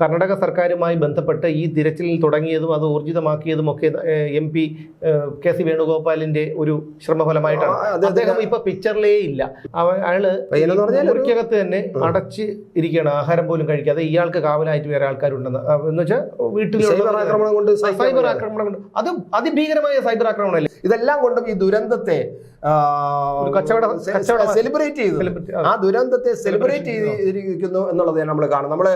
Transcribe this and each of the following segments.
കർണാടക സർക്കാരുമായി ബന്ധപ്പെട്ട് ഈ തിരച്ചിലിൽ തുടങ്ങിയതും അത് ഊർജിതമാക്കിയതും ഒക്കെ എം പി കെ സി വേണുഗോപാലിന്റെ ഒരു ശ്രമഫലമായിട്ടാണ്. അദ്ദേഹം ഇപ്പൊ പിക്ചറിലേ ഇല്ല. അയാൾ മുറിക്കകത്ത് തന്നെ അടച്ച് ഇരിക്കുകയാണ്. ആഹാരം പോലും കഴിക്കാതെ ഇയാൾക്ക് കാവലായിട്ട് വേറെ ആൾക്കാരുണ്ടെന്ന്. എന്ന് വെച്ചാൽ വീട്ടിൽ സൈബർ ആക്രമണം കൊണ്ട്. അത് അതിഭീകരമായ സൈബർ ആക്രമണമല്ലേ? ഇതെല്ലാം കൊണ്ടും ഈ ദുരന്തത്തെ സെലിബ്രേറ്റ് ചെയ്തു. ആ ദുരന്തത്തെ സെലിബ്രേറ്റ് ചെയ്തിരിക്കുന്നു എന്നുള്ളത് നമ്മൾ കാണുന്നത് നമ്മൾ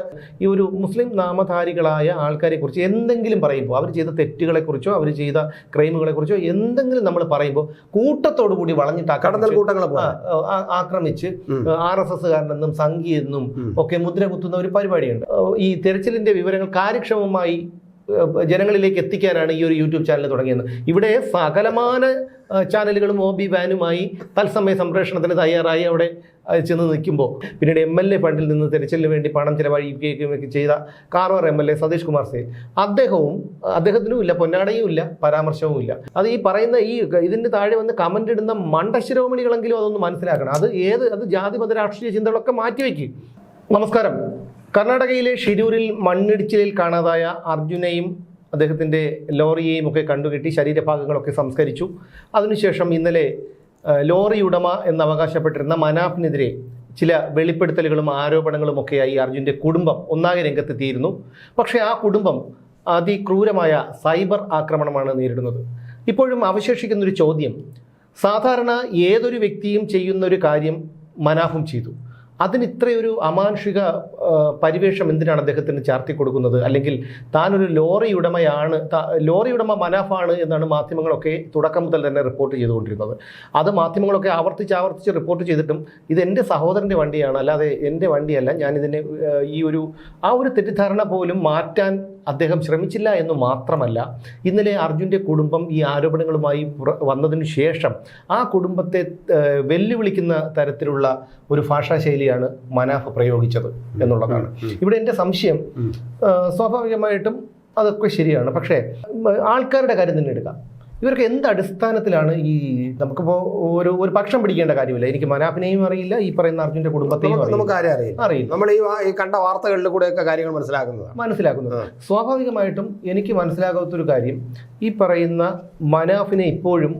ഈ ഒരു മുസ്ലിം നാമധാരികളായ ആൾക്കാരെ കുറിച്ച് എന്തെങ്കിലും പറയുമ്പോൾ അവർ ചെയ്ത തെറ്റുകളെ കുറിച്ചോ അവർ ചെയ്ത ക്രൈമുകളെ കുറിച്ചോ എന്തെങ്കിലും നമ്മൾ പറയുമ്പോൾ കൂട്ടത്തോടു കൂടി വളഞ്ഞിട്ട് കടന്നൽ കൂട്ടങ്ങളെ ആക്രമിച്ച്. ആർ എസ് എസ്സുകാരനെന്നും സംഘിയെന്നും. ഒക്കെ മുദ്ര കുത്തുന്ന ഒരു പരിപാടിയുണ്ട്. ഈ തെരച്ചിലിന്റെ വിവരങ്ങൾ കാര്യക്ഷമമായി ജനങ്ങളിലേക്ക് എത്തിക്കാനാണ് ഈ ഒരു യൂട്യൂബ് ചാനൽ തുടങ്ങിയത്. ഇവിടെ സകലമാന ചാനലുകളും ഒ ബി വാനുമായി തത്സമയ സംപ്രേഷണത്തിന് തയ്യാറായി അവിടെ ചെന്ന് നിൽക്കുമ്പോൾ. പിന്നീട് എം എൽ എ ഫണ്ടിൽ നിന്ന് തെരച്ചിലിന് വേണ്ടി പണം ചെലവഴിക്കുകയും ഒക്കെ ചെയ്ത Karwar M L A Satish Kumar Sail അദ്ദേഹവും അദ്ദേഹത്തിനും ഇല്ല പൊന്നാടയും ഇല്ല പരാമർശവും ഇല്ല. അത് ഈ പറയുന്ന ഈ ഇതിന് താഴെ വന്ന് കമന്റ് ഇടുന്ന മണ്ടശിരോമണികളെങ്കിലും അതൊന്ന് മനസ്സിലാക്കണം. അത് ഏത് അത് ജാതി മത രാഷ്ട്രീയ ചിന്തകളൊക്കെ മാറ്റിവെക്കും. നമസ്കാരം. കർണാടകയിലെ ഷിരൂരിൽ മണ്ണിടിച്ചിലിൽ കാണാതായ അർജുനെയും അദ്ദേഹത്തിന്റെ ലോറിയെയും ഒക്കെ കണ്ടുകെട്ടി ശരീരഭാഗങ്ങളൊക്കെ സംസ്കരിച്ചു. അതിനുശേഷം ഇന്നലെ ലോറി ഉടമ എന്ന് അവകാശപ്പെട്ടിരുന്ന മനാഫിനെതിരെ ചില വെളിപ്പെടുത്തലുകളും ആരോപണങ്ങളും ഒക്കെയായി അർജുന്റെ കുടുംബം ഒന്നാകെ രംഗത്തെത്തിയിരുന്നു. പക്ഷേ ആ കുടുംബം അതിക്രൂരമായ സൈബർ ആക്രമണമാണ് നേരിടുന്നത്. ഇപ്പോഴും അവശേഷിക്കുന്നൊരു ചോദ്യം സാധാരണ ഏതൊരു വ്യക്തിയും ചെയ്യുന്ന ഒരു കാര്യം മനാഫും ചെയ്തു. അതിന് ഇത്രയൊരു അമാനുഷിക പരിവേഷം എന്തിനാണ് അദ്ദേഹത്തിന് ചാർത്തി കൊടുക്കുന്നത്? അല്ലെങ്കിൽ താനൊരു ലോറി ഉടമയാണ് ലോറി ഉടമ മനാഫാണ് എന്നാണ് മാധ്യമങ്ങളൊക്കെ തുടക്കം മുതൽ തന്നെ റിപ്പോർട്ട് ചെയ്തുകൊണ്ടിരുന്നത്. അത് മാധ്യമങ്ങളൊക്കെ ആവർത്തിച്ച് ആവർത്തിച്ച് റിപ്പോർട്ട് ചെയ്തിട്ടും ഇത് എന്റെ സഹോദരന്റെ വണ്ടിയാണ് അല്ലാതെ എന്റെ വണ്ടിയല്ല. ഞാനിതിനെ ഈ ഒരു ആ ഒരു തെറ്റിദ്ധാരണ പോലും മാറ്റാൻ അദ്ദേഹം ശ്രമിച്ചില്ല എന്ന് മാത്രമല്ല ഇന്നലെ അർജുന്റെ കുടുംബം ഈ ആരോപണങ്ങളുമായി വന്നതിന് ശേഷം ആ കുടുംബത്തെ വെല്ലുവിളിക്കുന്ന തരത്തിലുള്ള ഒരു ഭാഷാശൈലിയാണ് മനാഫ് പ്രയോഗിച്ചത് എന്നുള്ളതാണ്. ഇവിടെ എന്റെ സംശയം സ്വാഭാവികമായിട്ടും അതൊക്കെ ശരിയാണ്. പക്ഷേ ആൾക്കാരുടെ കാര്യം തന്നെ എടുക്കാം. ഇവർക്ക് എന്ത് അടിസ്ഥാനത്തിലാണ് ഈ നമുക്കിപ്പോൾ ഒരു ഒരു പക്ഷം പിടിക്കേണ്ട കാര്യമില്ല. എനിക്ക് മനാഫിനെയും അറിയില്ല ഈ പറയുന്ന അർജുന്റെ കുടുംബത്തെയും നമുക്ക് ആരും അറിയില്ല? അറിയില്ല. നമ്മൾ ഈ കണ്ട വാർത്തകളിൽ കൂടെയൊക്കെ കാര്യങ്ങൾ മനസ്സിലാക്കുന്നത്. മനസ്സിലാക്കുന്നത് സ്വാഭാവികമായിട്ടും എനിക്ക് മനസ്സിലാകാത്തൊരു കാര്യം ഈ പറയുന്ന മനാഫിനെ ഇപ്പോഴും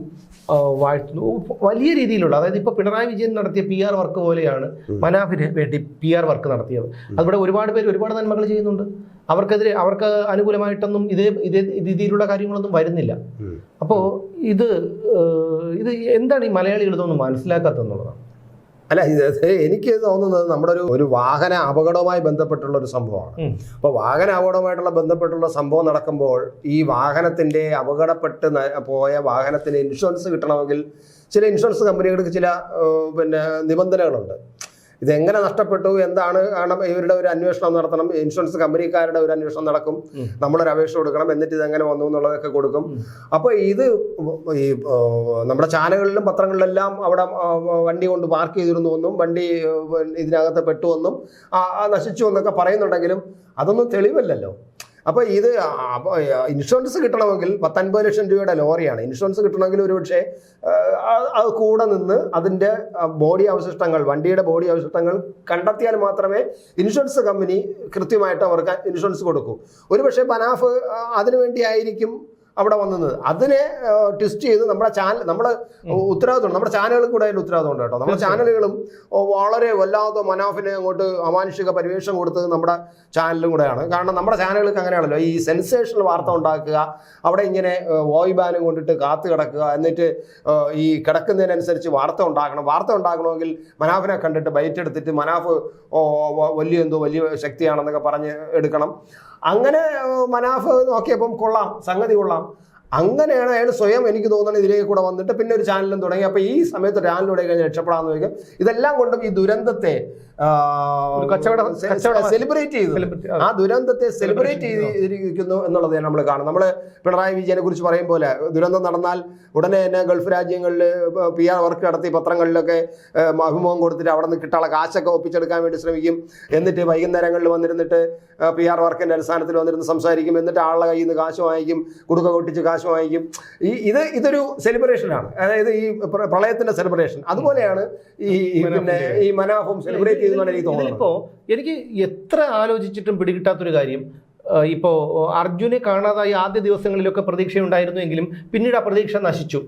വാഴ്ത്തുന്നു. വലിയ രീതിയിലുള്ള അതായത് ഇപ്പോൾ പിണറായി വിജയൻ നടത്തിയ പി ആർ വർക്ക് പോലെയാണ് മനാഫിന് വേണ്ടി പി ആർ വർക്ക് നടത്തിയത്. അതിവിടെ ഒരുപാട് പേര് ഒരുപാട് നന്മകൾ ചെയ്യുന്നുണ്ട്. അവർക്കെതിരെ അവർക്ക് അനുകൂലമായിട്ടൊന്നും ഇതേ ഇതേ രീതിയിലുള്ള കാര്യങ്ങളൊന്നും വരുന്നില്ല. അപ്പോൾ ഇത് ഇത് എന്താണ് ഈ മലയാളികൾ ഇതൊന്നും മനസ്സിലാക്കാത്തതെന്നുള്ളതാണ് അല്ല ഇത് എനിക്ക് തോന്നുന്നത് നമ്മുടെ ഒരു ഒരു വാഹന അപകടവുമായി ബന്ധപ്പെട്ടുള്ള ഒരു സംഭവമാണ്. അപ്പോൾ വാഹന അപകടവുമായിട്ടുള്ള ബന്ധപ്പെട്ടുള്ള സംഭവം നടക്കുമ്പോൾ ഈ വാഹനത്തിന്റെ അപകടപ്പെട്ട് പോയ വാഹനത്തിന് ഇൻഷുറൻസ് കിട്ടണമെങ്കിൽ ചില ഇൻഷുറൻസ് കമ്പനികൾക്ക് ചില പിന്നെ നിബന്ധനകളുണ്ട്. ഇതെങ്ങനെ നഷ്ടപ്പെട്ടു? എന്താണ് കാരണം? ഇവരുടെ ഒരു അന്വേഷണം നടത്തണം. ഇൻഷുറൻസ് കമ്പനിക്കാരുടെ ഒരു അന്വേഷണം നടക്കും. നമ്മളൊരു അപേക്ഷ കൊടുക്കണം. എന്നിട്ട് ഇതെങ്ങനെ വന്നു എന്നുള്ളതൊക്കെ കൊടുക്കും. അപ്പോൾ ഇത് ഈ നമ്മുടെ ചാനലുകളിലും പത്രങ്ങളിലെല്ലാം അവിടെ വണ്ടി കൊണ്ട് പാർക്ക് ചെയ്തിരുന്നു എന്നും വണ്ടി ഇതിനകത്ത് പെട്ടുവെന്നും നശിച്ചു എന്നൊക്കെ പറയുന്നുണ്ടെങ്കിലും അതൊന്നും തെളിവല്ലല്ലോ. അപ്പോൾ ഇത് അപ്പോൾ ഇൻഷുറൻസ് കിട്ടണമെങ്കിൽ പത്തൊൻപത് ലക്ഷം രൂപയുടെ ലോറിയാണ്. ഇൻഷുറൻസ് കിട്ടണമെങ്കിൽ ഒരു പക്ഷേ അത് കൂടെ നിന്ന് അതിന്റെ ബോഡി അവശിഷ്ടങ്ങൾ വണ്ടിയുടെ ബോഡി അവശിഷ്ടങ്ങൾ കണ്ടെത്തിയാൽ മാത്രമേ ഇൻഷുറൻസ് കമ്പനി കൃത്യമായിട്ട് അവർക്ക് ഇൻഷുറൻസ് കൊടുക്കൂ. ഒരു പക്ഷേ ബനാഫ് അതിനുവേണ്ടിയായിരിക്കും അതിനു വേണ്ടിയായിരിക്കും അവിടെ വന്നത്. അതിനെ ട്വിസ്റ്റ് ചെയ്ത് നമ്മുടെ ചാനൽ നമ്മുടെ ഉത്തരവാദിത്വം നമ്മുടെ ചാനലുകൾ കൂടെ അതിന്റെ ഉണ്ട് കേട്ടോ. നമ്മുടെ ചാനലുകളും വളരെ വല്ലാത്ത മനാഫിനെ അങ്ങോട്ട് അമാനുഷിക പരിവേഷം കൊടുത്തത് നമ്മുടെ ചാനലും കൂടെയാണ്. കാരണം നമ്മുടെ ചാനലുകൾക്ക് അങ്ങനെയാണല്ലോ. ഈ സെൻസേഷണൽ വാർത്ത ഉണ്ടാക്കുക അവിടെ ഇങ്ങനെ വോയ് ബാനും കൊണ്ടിട്ട് കാത്തു കിടക്കുക എന്നിട്ട് ഈ കിടക്കുന്നതിനനുസരിച്ച് വാർത്ത ഉണ്ടാക്കണം വാർത്ത ഉണ്ടാക്കണമെങ്കിൽ മനാഫിനെ കണ്ടിട്ട് ബൈറ്റ് എടുത്തിട്ട് മനാഫ് വലിയ എന്തോ വലിയ ശക്തിയാണെന്നൊക്കെ പറഞ്ഞ് എടുക്കണം. അങ്ങനെ മനാഫ് നോക്കിയപ്പം കൊള്ളാം. സംഗതി കൊള്ളാം. അങ്ങനെയാണ് അയാൾ സ്വയം എനിക്ക് തോന്നുന്നത് ഇതിലേക്ക് കൂടെ വന്നിട്ട് പിന്നെ ഒരു ചാനലും തുടങ്ങി. അപ്പോൾ ഈ സമയത്ത് ചാനലിലൂടെ കഴിഞ്ഞ് രക്ഷപ്പെടാമെന്ന് ചോദിക്കും. ഇതെല്ലാം കൊണ്ടും ഈ ദുരന്തത്തെ സെലിബ്രേറ്റ് ചെയ്തു. ആ. ദുരന്തത്തെ സെലിബ്രേറ്റ് ചെയ്തിരിക്കുന്നു എന്നുള്ളത് നമ്മൾ കാണും. നമ്മൾ പിണറായി വിജയനെ കുറിച്ച് പറയും പോലെ ദുരന്തം നടന്നാൽ ഉടനെ തന്നെ ഗൾഫ് രാജ്യങ്ങളിൽ പി ആർ വർക്ക് നടത്തി പത്രങ്ങളിലൊക്കെ അഭിമുഖം കൊടുത്തിട്ട് അവിടെ നിന്ന് കിട്ടാനുള്ള കാശൊക്കെ ഒപ്പിച്ചെടുക്കാൻ വേണ്ടി ശ്രമിക്കും. എന്നിട്ട് വൈകുന്നേരങ്ങളിൽ വന്നിരുന്നിട്ട് പി ആർ വർക്കിന്റെ അടിസ്ഥാനത്തിൽ വന്നിരുന്ന് സംസാരിക്കും. എന്നിട്ട് ആളുടെ കയ്യിൽ നിന്ന് കാശ് വാങ്ങിക്കും കുടുക്ക കൊട്ടിച്ച് കാശ് വാങ്ങിക്കും. ഈ ഇത് ഇതൊരു സെലിബ്രേഷനാണ് അതായത് ഈ പ്ര- പ്രളയത്തിന്റെ സെലിബ്രേഷൻ അതുപോലെയാണ് ഈ ഈ പിന്നെ ഈ മനാഫും സെലിബ്രേറ്റ് എന്നാണ് എനിക്ക് തോന്നുന്നത്. ഇപ്പോ എനിക്ക് എത്ര ആലോചിച്ചിട്ടും പിടികിട്ടാത്തൊരു കാര്യം ഇപ്പോ അർജുനെ കാണാതായി ആദ്യ ദിവസങ്ങളിലൊക്കെ പ്രതീക്ഷയുണ്ടായിരുന്നുവെങ്കിലും പിന്നീട് ആ പ്രതീക്ഷ നശിച്ചു.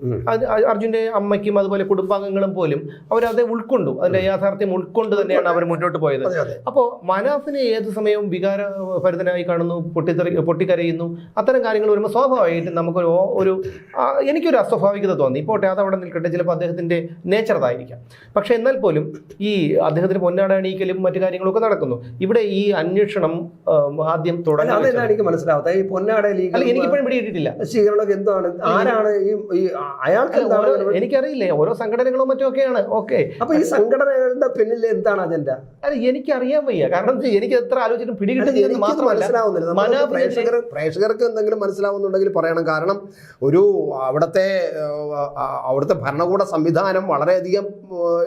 അർജുന്റെ അമ്മയ്ക്കും അതുപോലെ കുടുംബാംഗങ്ങളും പോലും അവരത് ഉൾക്കൊണ്ടു. അതിന്റെ യാഥാർത്ഥ്യം ഉൾക്കൊണ്ട് തന്നെയാണ് അവർ മുന്നോട്ട് പോയത്. അപ്പോ മനാസിനെ അപ്പോൾ മനാഫിനെ ഏത് സമയവും വികാരഭരിതനായി കാണുന്നു പൊട്ടിത്തെറി പൊട്ടിക്കരയുന്നു. അത്തരം കാര്യങ്ങൾ വരുമ്പോൾ സ്വാഭാവികമായിട്ടും നമുക്കൊരു ഒരു എനിക്കൊരു അസ്വാഭാവികത തോന്നി. ഇപ്പോൾ അത് അവിടെ നിൽക്കട്ടെ. ചിലപ്പോൾ അദ്ദേഹത്തിന്റെ നേച്ചർ അതായിരിക്കാം. പക്ഷേ എന്നാൽ പോലും ഈ അദ്ദേഹത്തിന് പൊന്നാട അണിയിക്കലും മറ്റു കാര്യങ്ങളൊക്കെ നടക്കുന്നു. ഇവിടെ ഈ അന്വേഷണം ആദ്യം തുടങ്ങി. വെച്ചത്. എനിക്ക് മനസ്സിലാവാത്ത ഈ ലീഗ് എനിക്കിപ്പോഴും പിടിയിട്ടിട്ടില്ല സ്വീകരണമൊക്കെ എന്താണ്? ആരാണ് ഈ അയാൾക്ക് എന്താണ് എനിക്കറിയില്ലേ ഓരോ സംഘടനകളും മറ്റും ഒക്കെയാണ് ഓക്കെ. അപ്പൊ ഈ സംഘടനകളുടെ പിന്നിൽ എന്താണ് അജണ്ട? അല്ല എനിക്കറിയാൻ വയ്യ. കാരണം എനിക്ക് എത്ര ആലോചിച്ചിട്ടും പിടികിട്ടുന്നില്ലെന്ന് മാത്രമല്ല മനസ്സിലാവുന്നില്ല. പ്രേക്ഷകർ പ്രേക്ഷകർക്ക് എന്തെങ്കിലും മനസ്സിലാവുന്നുണ്ടെങ്കിൽ പറയണം. കാരണം ഒരു അവിടുത്തെ അവിടുത്തെ ഭരണകൂട സംവിധാനം വളരെയധികം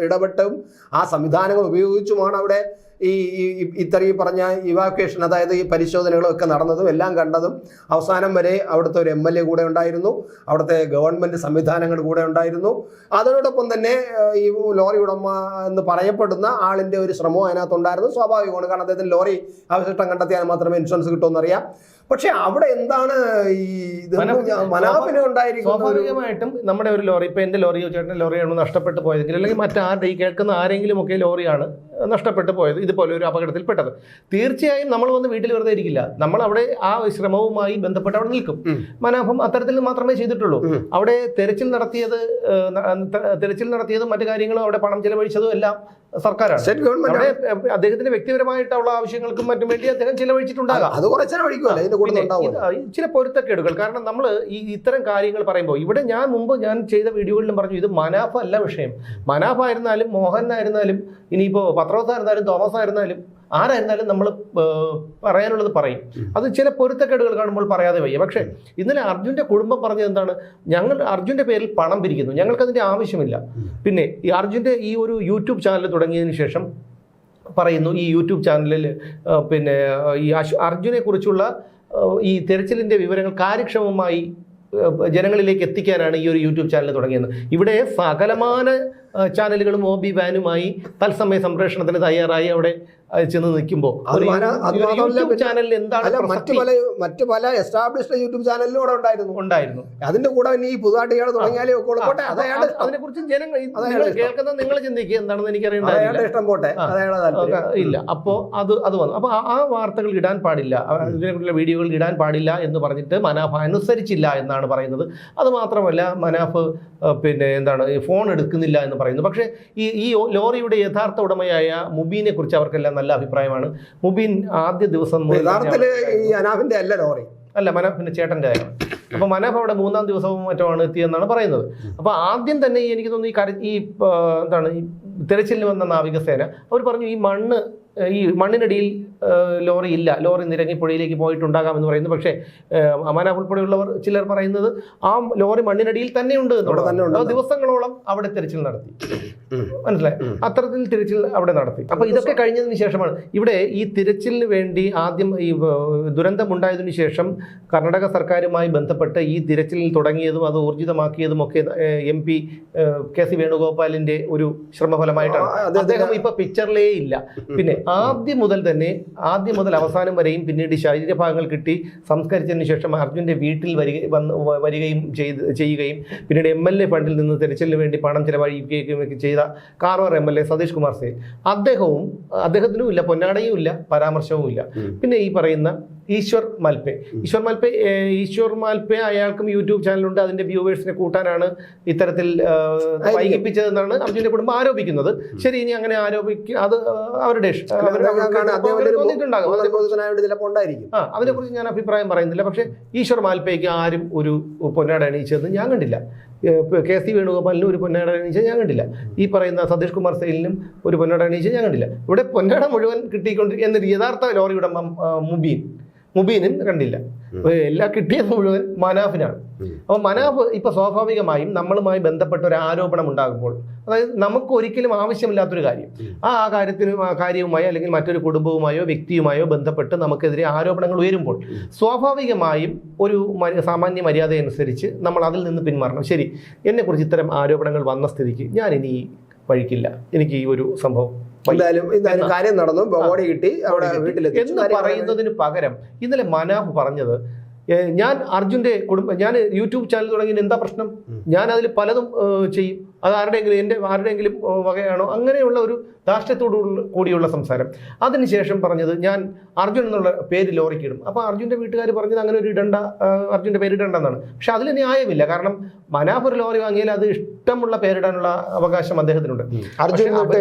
ഇടപെട്ടും. ആ സംവിധാനങ്ങൾ ഉപയോഗിച്ചുമാണ് അവിടെ ഈ ഈ- ഈ- പറഞ്ഞ ഇവാക്വേഷൻ അതായത് ഈ പരിശോധനകളൊക്കെ നടന്നതും എല്ലാം കണ്ടതും അവസാനം വരെ അവിടുത്തെ ഒരു എം എൽ എ കൂടെ ഉണ്ടായിരുന്നു. അവിടുത്തെ ഗവൺമെന്റ് സംവിധാനങ്ങൾ കൂടെ ഉണ്ടായിരുന്നു. അതോടൊപ്പം തന്നെ ഈ ലോറി ഉടമ എന്ന് പറയപ്പെടുന്ന ആളിന്റെ ഒരു ശ്രമവും അതിനകത്തുണ്ടായിരുന്നു. സ്വാഭാവികമാണ്. കാരണം അദ്ദേഹത്തിന് ലോറി അവശിഷ്ടം കണ്ടെത്തിയാൽ മാത്രമേ ഇൻഷുറൻസ് കിട്ടുമെന്നറിയാം പക്ഷെ അവിടെ എന്താണ് ഈ മനാഫിന് സ്വാഭാവികമായിട്ടും നമ്മുടെ ഒരു ലോറി ഇപ്പൊ എന്റെ ലോറിയോ ചേട്ടന്റെ ലോറിയാണോ നഷ്ടപ്പെട്ടു പോയതെങ്കിൽ അല്ലെങ്കിൽ മറ്റാരുടെ ഈ കേൾക്കുന്ന ആരെങ്കിലും ഒക്കെ ലോറിയാണ് നഷ്ടപ്പെട്ടു പോയത്. ഇതുപോലെ ഒരു അപകടത്തിൽ അപകടത്തിൽപ്പെട്ടത്. തീർച്ചയായും നമ്മൾ വന്ന് വീട്ടിൽ വെറുതെ ഇരിക്കില്ല. നമ്മൾ അവിടെ ആ ശ്രമവുമായി ബന്ധപ്പെട്ട് അവിടെ നിൽക്കും. മനോഭം മനാഫം അത്തരത്തിൽ മാത്രമേ ചെയ്തിട്ടുള്ളൂ. അവിടെ തെരച്ചിൽ നടത്തിയത് തെരച്ചിൽ നടത്തിയതും മറ്റു കാര്യങ്ങളും അവിടെ പണം ചെലവഴിച്ചതും എല്ലാം സർക്കാരാണ്. സ്റ്റേറ്റ് ഗവൺമെന്റ് അദ്ദേഹത്തിന്റെ വ്യക്തിപരമായിട്ടുള്ള ആവശ്യങ്ങൾക്കും മറ്റും വേണ്ടി അദ്ദേഹം ചിലവഴിച്ചിട്ടുണ്ടാകാം. അത് ചില പൊരുത്തക്കേടുകൾ. കാരണം നമ്മൾ ഈ ഇത്തരം കാര്യങ്ങൾ പറയുമ്പോൾ ഇവിടെ ഞാൻ മുമ്പ് ഞാൻ ചെയ്ത വീഡിയോകളിലും പറഞ്ഞു ഇത് മനാഫ അല്ല വിഷയം. മനാഫ ആയിരുന്നാലും മോഹൻ ആയിരുന്നാലും ഇനിയിപ്പോൾ പത്രോസ് ആയിരുന്നാലും തോമസ് ആയിരുന്നാലും ആരായിരുന്നാലും നമ്മൾ പറയാനുള്ളത് പറയും. അത് ചില പൊരുത്തക്കേടുകൾ കാണുമ്പോൾ പറയാതെ വയ്യ. പക്ഷേ ഇന്നലെ അർജുന്റെ കുടുംബം പറഞ്ഞത് എന്താണ്? ഞങ്ങൾ അർജുന്റെ പേരിൽ പണം പിരിക്കുന്നു. ഞങ്ങൾക്കതിന്റെ ആവശ്യമില്ല. പിന്നെ ഈ അർജുന്റെ ഈ ഒരു യൂട്യൂബ് ചാനൽ തുടങ്ങിയതിന് ശേഷം പറയുന്നു ഈ യൂട്യൂബ് ചാനലിൽ പിന്നെ ഈ അശു അർജുനെ കുറിച്ചുള്ള ഈ തെരച്ചിലിന്റെ വിവരങ്ങൾ കാര്യക്ഷമമായി ജനങ്ങളിലേക്ക് എത്തിക്കാനാണ് ഈ ഒരു യൂട്യൂബ് ചാനൽ തുടങ്ങിയത്. ഇവിടെ സകലമാന ചാനലുകളും ഒ ബി വാനുമായി തത്സമയ സംപ്രേഷണത്തിന് തയ്യാറായി. അവിടെ ചെന്ന് നിൽക്കുമ്പോൾ ചാനലിൽ എന്താണ് മറ്റു പല മറ്റു പല എസ്റ്റാബ്ലിഷ്ഡ് യൂട്യൂബ് ചാനലിലും കൂടെ ഉണ്ടായിരുന്നു. ഉണ്ടായിരുന്നു. അതിന്റെ കൂടെ ഇനി ഈ പുതുതായിട്ട് ഇയാൾ തുടങ്ങിയാലേ ഒക്കെ ഉള്ളൂ. പോട്ടെ അത് അയാളുടെ ഇഷ്ടം. അതിനെ കുറിച്ച് ജനങ്ങൾ കേൾക്കുന്നത് നിങ്ങൾ കേൾക്കുന്ന നിങ്ങൾ ചിന്തിക്കുക എന്താണെന്ന് എനിക്കറിയേണ്ട അയാളുടെ ഇഷ്ടം പോട്ടെ ഇല്ല. അപ്പോ അത് അത് വന്നു. അപ്പോൾ ആ വാർത്തകൾ ഇടാൻ പാടില്ല. ഇതിനെക്കുറിച്ചുള്ള വീഡിയോകൾ ഇടാൻ പാടില്ല എന്ന് പറഞ്ഞിട്ട് മനാഫ് അനുസരിച്ചില്ല എന്നാണ് പറയുന്നത്. അത് മാത്രമല്ല മനാഫ് പിന്നെ എന്താണ് ഫോൺ എടുക്കുന്നില്ല എന്ന് പറയുന്നു. പക്ഷേ ഈ ഈ ലോറിയുടെ യഥാർത്ഥ ഉടമയായ മുബീനെ കുറിച്ച് അവർക്കെല്ലാം നല്ല അഭിപ്രായമാണ്. മുബീൻ ആദ്യ ദിവസം തന്നെ ഈ അനാഫിന്റെ അല്ല ലോറി. അല്ല മനാഫിന്റെ ചേട്ടന്റെ ആയിരുന്നു അപ്പോൾ മനാഫ് അവിടെ മൂന്നാം ദിവസവും മറ്റോ ആണ് എത്തിയെന്നാണ് പറയുന്നത്. അപ്പോൾ ആദ്യം തന്നെ എനിക്ക് തോന്നുന്നു ഈ കര ഈ എന്താണ് ഈ തിരച്ചിലിന് വന്ന നാവികസേന അവർ പറഞ്ഞു ഈ മണ്ണ് ഈ മണ്ണിനടിയിൽ ലോറി ഇല്ല. ലോറി നിരങ്ങി പുഴയിലേക്ക് പോയിട്ടുണ്ടാകാം എന്ന് പറയുന്നു. പക്ഷേ അമാന ഉൾപ്പെടെയുള്ളവർ ചിലർ പറയുന്നത് ആ ലോറി മണ്ണിനടിയിൽ തന്നെയുണ്ട്. തന്നെ ഉണ്ട്. ദിവസങ്ങളോളം അവിടെ തിരച്ചിൽ നടത്തി. മനസ്സിലായി? അത്തരത്തിൽ തിരച്ചിൽ അവിടെ നടത്തി. അപ്പോൾ ഇതൊക്കെ കഴിഞ്ഞതിന് ശേഷമാണ്. ഇവിടെ ഈ തിരച്ചിലിന് വേണ്ടി ആദ്യം ഈ ദുരന്തമുണ്ടായതിനു ശേഷം കർണാടക സർക്കാരുമായി ബന്ധപ്പെട്ട് ഈ തിരച്ചിലിൽ തുടങ്ങിയതും അത് ഊർജിതമാക്കിയതും ഒക്കെ എം പി കെ സി വേണുഗോപാലിന്റെ ഒരു ശ്രമഫലമായിട്ടാണ്. അദ്ദേഹം ഇപ്പൊ പിക്ചറിലേ ഇല്ല. പിന്നെ ആദ്യം മുതൽ തന്നെ ആദ്യം മുതൽ അവസാനം വരെയും പിന്നീട് ശരീരഭാഗങ്ങൾ കിട്ടി. സംസ്കരിച്ചതിന് ശേഷം അർജുന്റെ വീട്ടിൽ വരിക വന്ന് വരികയും ചെയ്ത് ചെയ്യുകയും പിന്നീട് എം എൽ എ ഫണ്ടിൽ നിന്ന് തിരച്ചിലിന് വേണ്ടി പണം ചെലവഴിക്കുകയും ഒക്കെ ചെയ്ത Karwar M L A Satish Kumar say അദ്ദേഹവും അദ്ദേഹത്തിനും ഇല്ല പൊന്നാടയും ഇല്ല പരാമർശവും ഇല്ല പിന്നെ ഈ പറയുന്ന ഈശ്വർ മാൽപേ. ഈശ്വർ മാൽപേ ഈശ്വർ മാൽപേ അയാൾക്കും യൂട്യൂബ് ചാനലുണ്ട്. അതിന്റെ വ്യൂവേഴ്സിനെ കൂട്ടാനാണ് ഇത്തരത്തിൽ വൈകിപ്പിച്ചതെന്നാണ് അർജുന്റെ കുടുംബം ആരോപിക്കുന്നത്. ശരി ഇനി അങ്ങനെ ആരോപിക്കുക അത് അവരുടെ അതിനെക്കുറിച്ച് ഞാൻ അഭിപ്രായം പറയുന്നില്ല. പക്ഷെ ഈശ്വർ മാൽപേക്ക് ആരും ഒരു പൊന്നാട അണിയിച്ചതെന്ന് ഞാൻ കണ്ടില്ല. കെ സി വേണുഗോപാലിനും ഒരു പൊന്നാട അണിയിച്ചത് ഞാൻ കണ്ടില്ല. ഈ പറയുന്ന സതീഷ് കുമാർ സെയിലിനും ഒരു പൊന്നാട അണിയിച്ചത് ഞാൻ കണ്ടില്ല. ഇവിടെ പൊന്നാട മുഴുവൻ കിട്ടിക്കൊണ്ട് എന്നൊരു യഥാർത്ഥ ലോറി ഉടമ മുബീൻ. മുബീനും കണ്ടില്ല. എല്ലാം കിട്ടിയത് മുഴുവൻ മനാഫിനാണ്. അപ്പൊ അപ്പോൾ മനാഫ് ഇപ്പൊ സ്വാഭാവികമായും നമ്മളുമായി ബന്ധപ്പെട്ട ഒരു ആരോപണം ഉണ്ടാകുമ്പോൾ അതായത് നമുക്ക് ഒരിക്കലും ആവശ്യമില്ലാത്തൊരു കാര്യം. ആ ആ കാര്യത്തിന് ആ കാര്യവുമായോ അല്ലെങ്കിൽ മറ്റൊരു കുടുംബവുമായോ വ്യക്തിയുമായോ ബന്ധപ്പെട്ട് നമുക്കെതിരെ ആരോപണങ്ങൾ ഉയരുമ്പോൾ സ്വാഭാവികമായും ഒരു സാമാന്യ മര്യാദ അനുസരിച്ച് നമ്മൾ അതിൽ നിന്ന് പിന്മാറണം. ശരി എന്നെക്കുറിച്ച് ഇത്തരം ആരോപണങ്ങൾ വന്ന സ്ഥിതിക്ക് ഞാൻ ഇനി വഴിക്കില്ല. എനിക്ക് ഈ ഒരു സംഭവം എന്തായാലും എന്തായാലും കാര്യം നടന്നു. ബോഡി കിട്ടി. അവിടെ വീട്ടിലെത്തി. എന്ന് പറയുന്നതിന് പകരം ഇന്നലെ മനാഫ് പറഞ്ഞത് ഞാൻ അർജുന്റെ കുടുംബം ഞാൻ യൂട്യൂബ് ചാനൽ തുടങ്ങി എന്താ പ്രശ്നം? ഞാൻ അതിൽ പലതും ചെയ്യും. അത് ആരുടെയെങ്കിലും എന്റെ ആരുടെയെങ്കിലും വകയാണോ? അങ്ങനെയുള്ള ഒരു ധാർഷ്ട്യത്തോടു കൂടിയുള്ള സംസാരം. അതിനുശേഷം പറഞ്ഞത് ഞാൻ അർജുൻ എന്നുള്ള പേര് ലോറിക്കിടും അപ്പോൾ അർജുന്റെ വീട്ടുകാർ പറഞ്ഞത് അങ്ങനെ ഒരു ഇടണ്ട അർജുന്റെ പേര് ഇടണ്ടെന്നാണ്. പക്ഷെ അതിൽ ന്യായമില്ല കാരണം മനാഫ് ഒരു ലോറി വാങ്ങിയാൽ അത് ഇഷ്ടമുള്ള പേരിടാനുള്ള അവകാശം അദ്ദേഹത്തിനുണ്ട്. അർജുൻ അവർക്ക്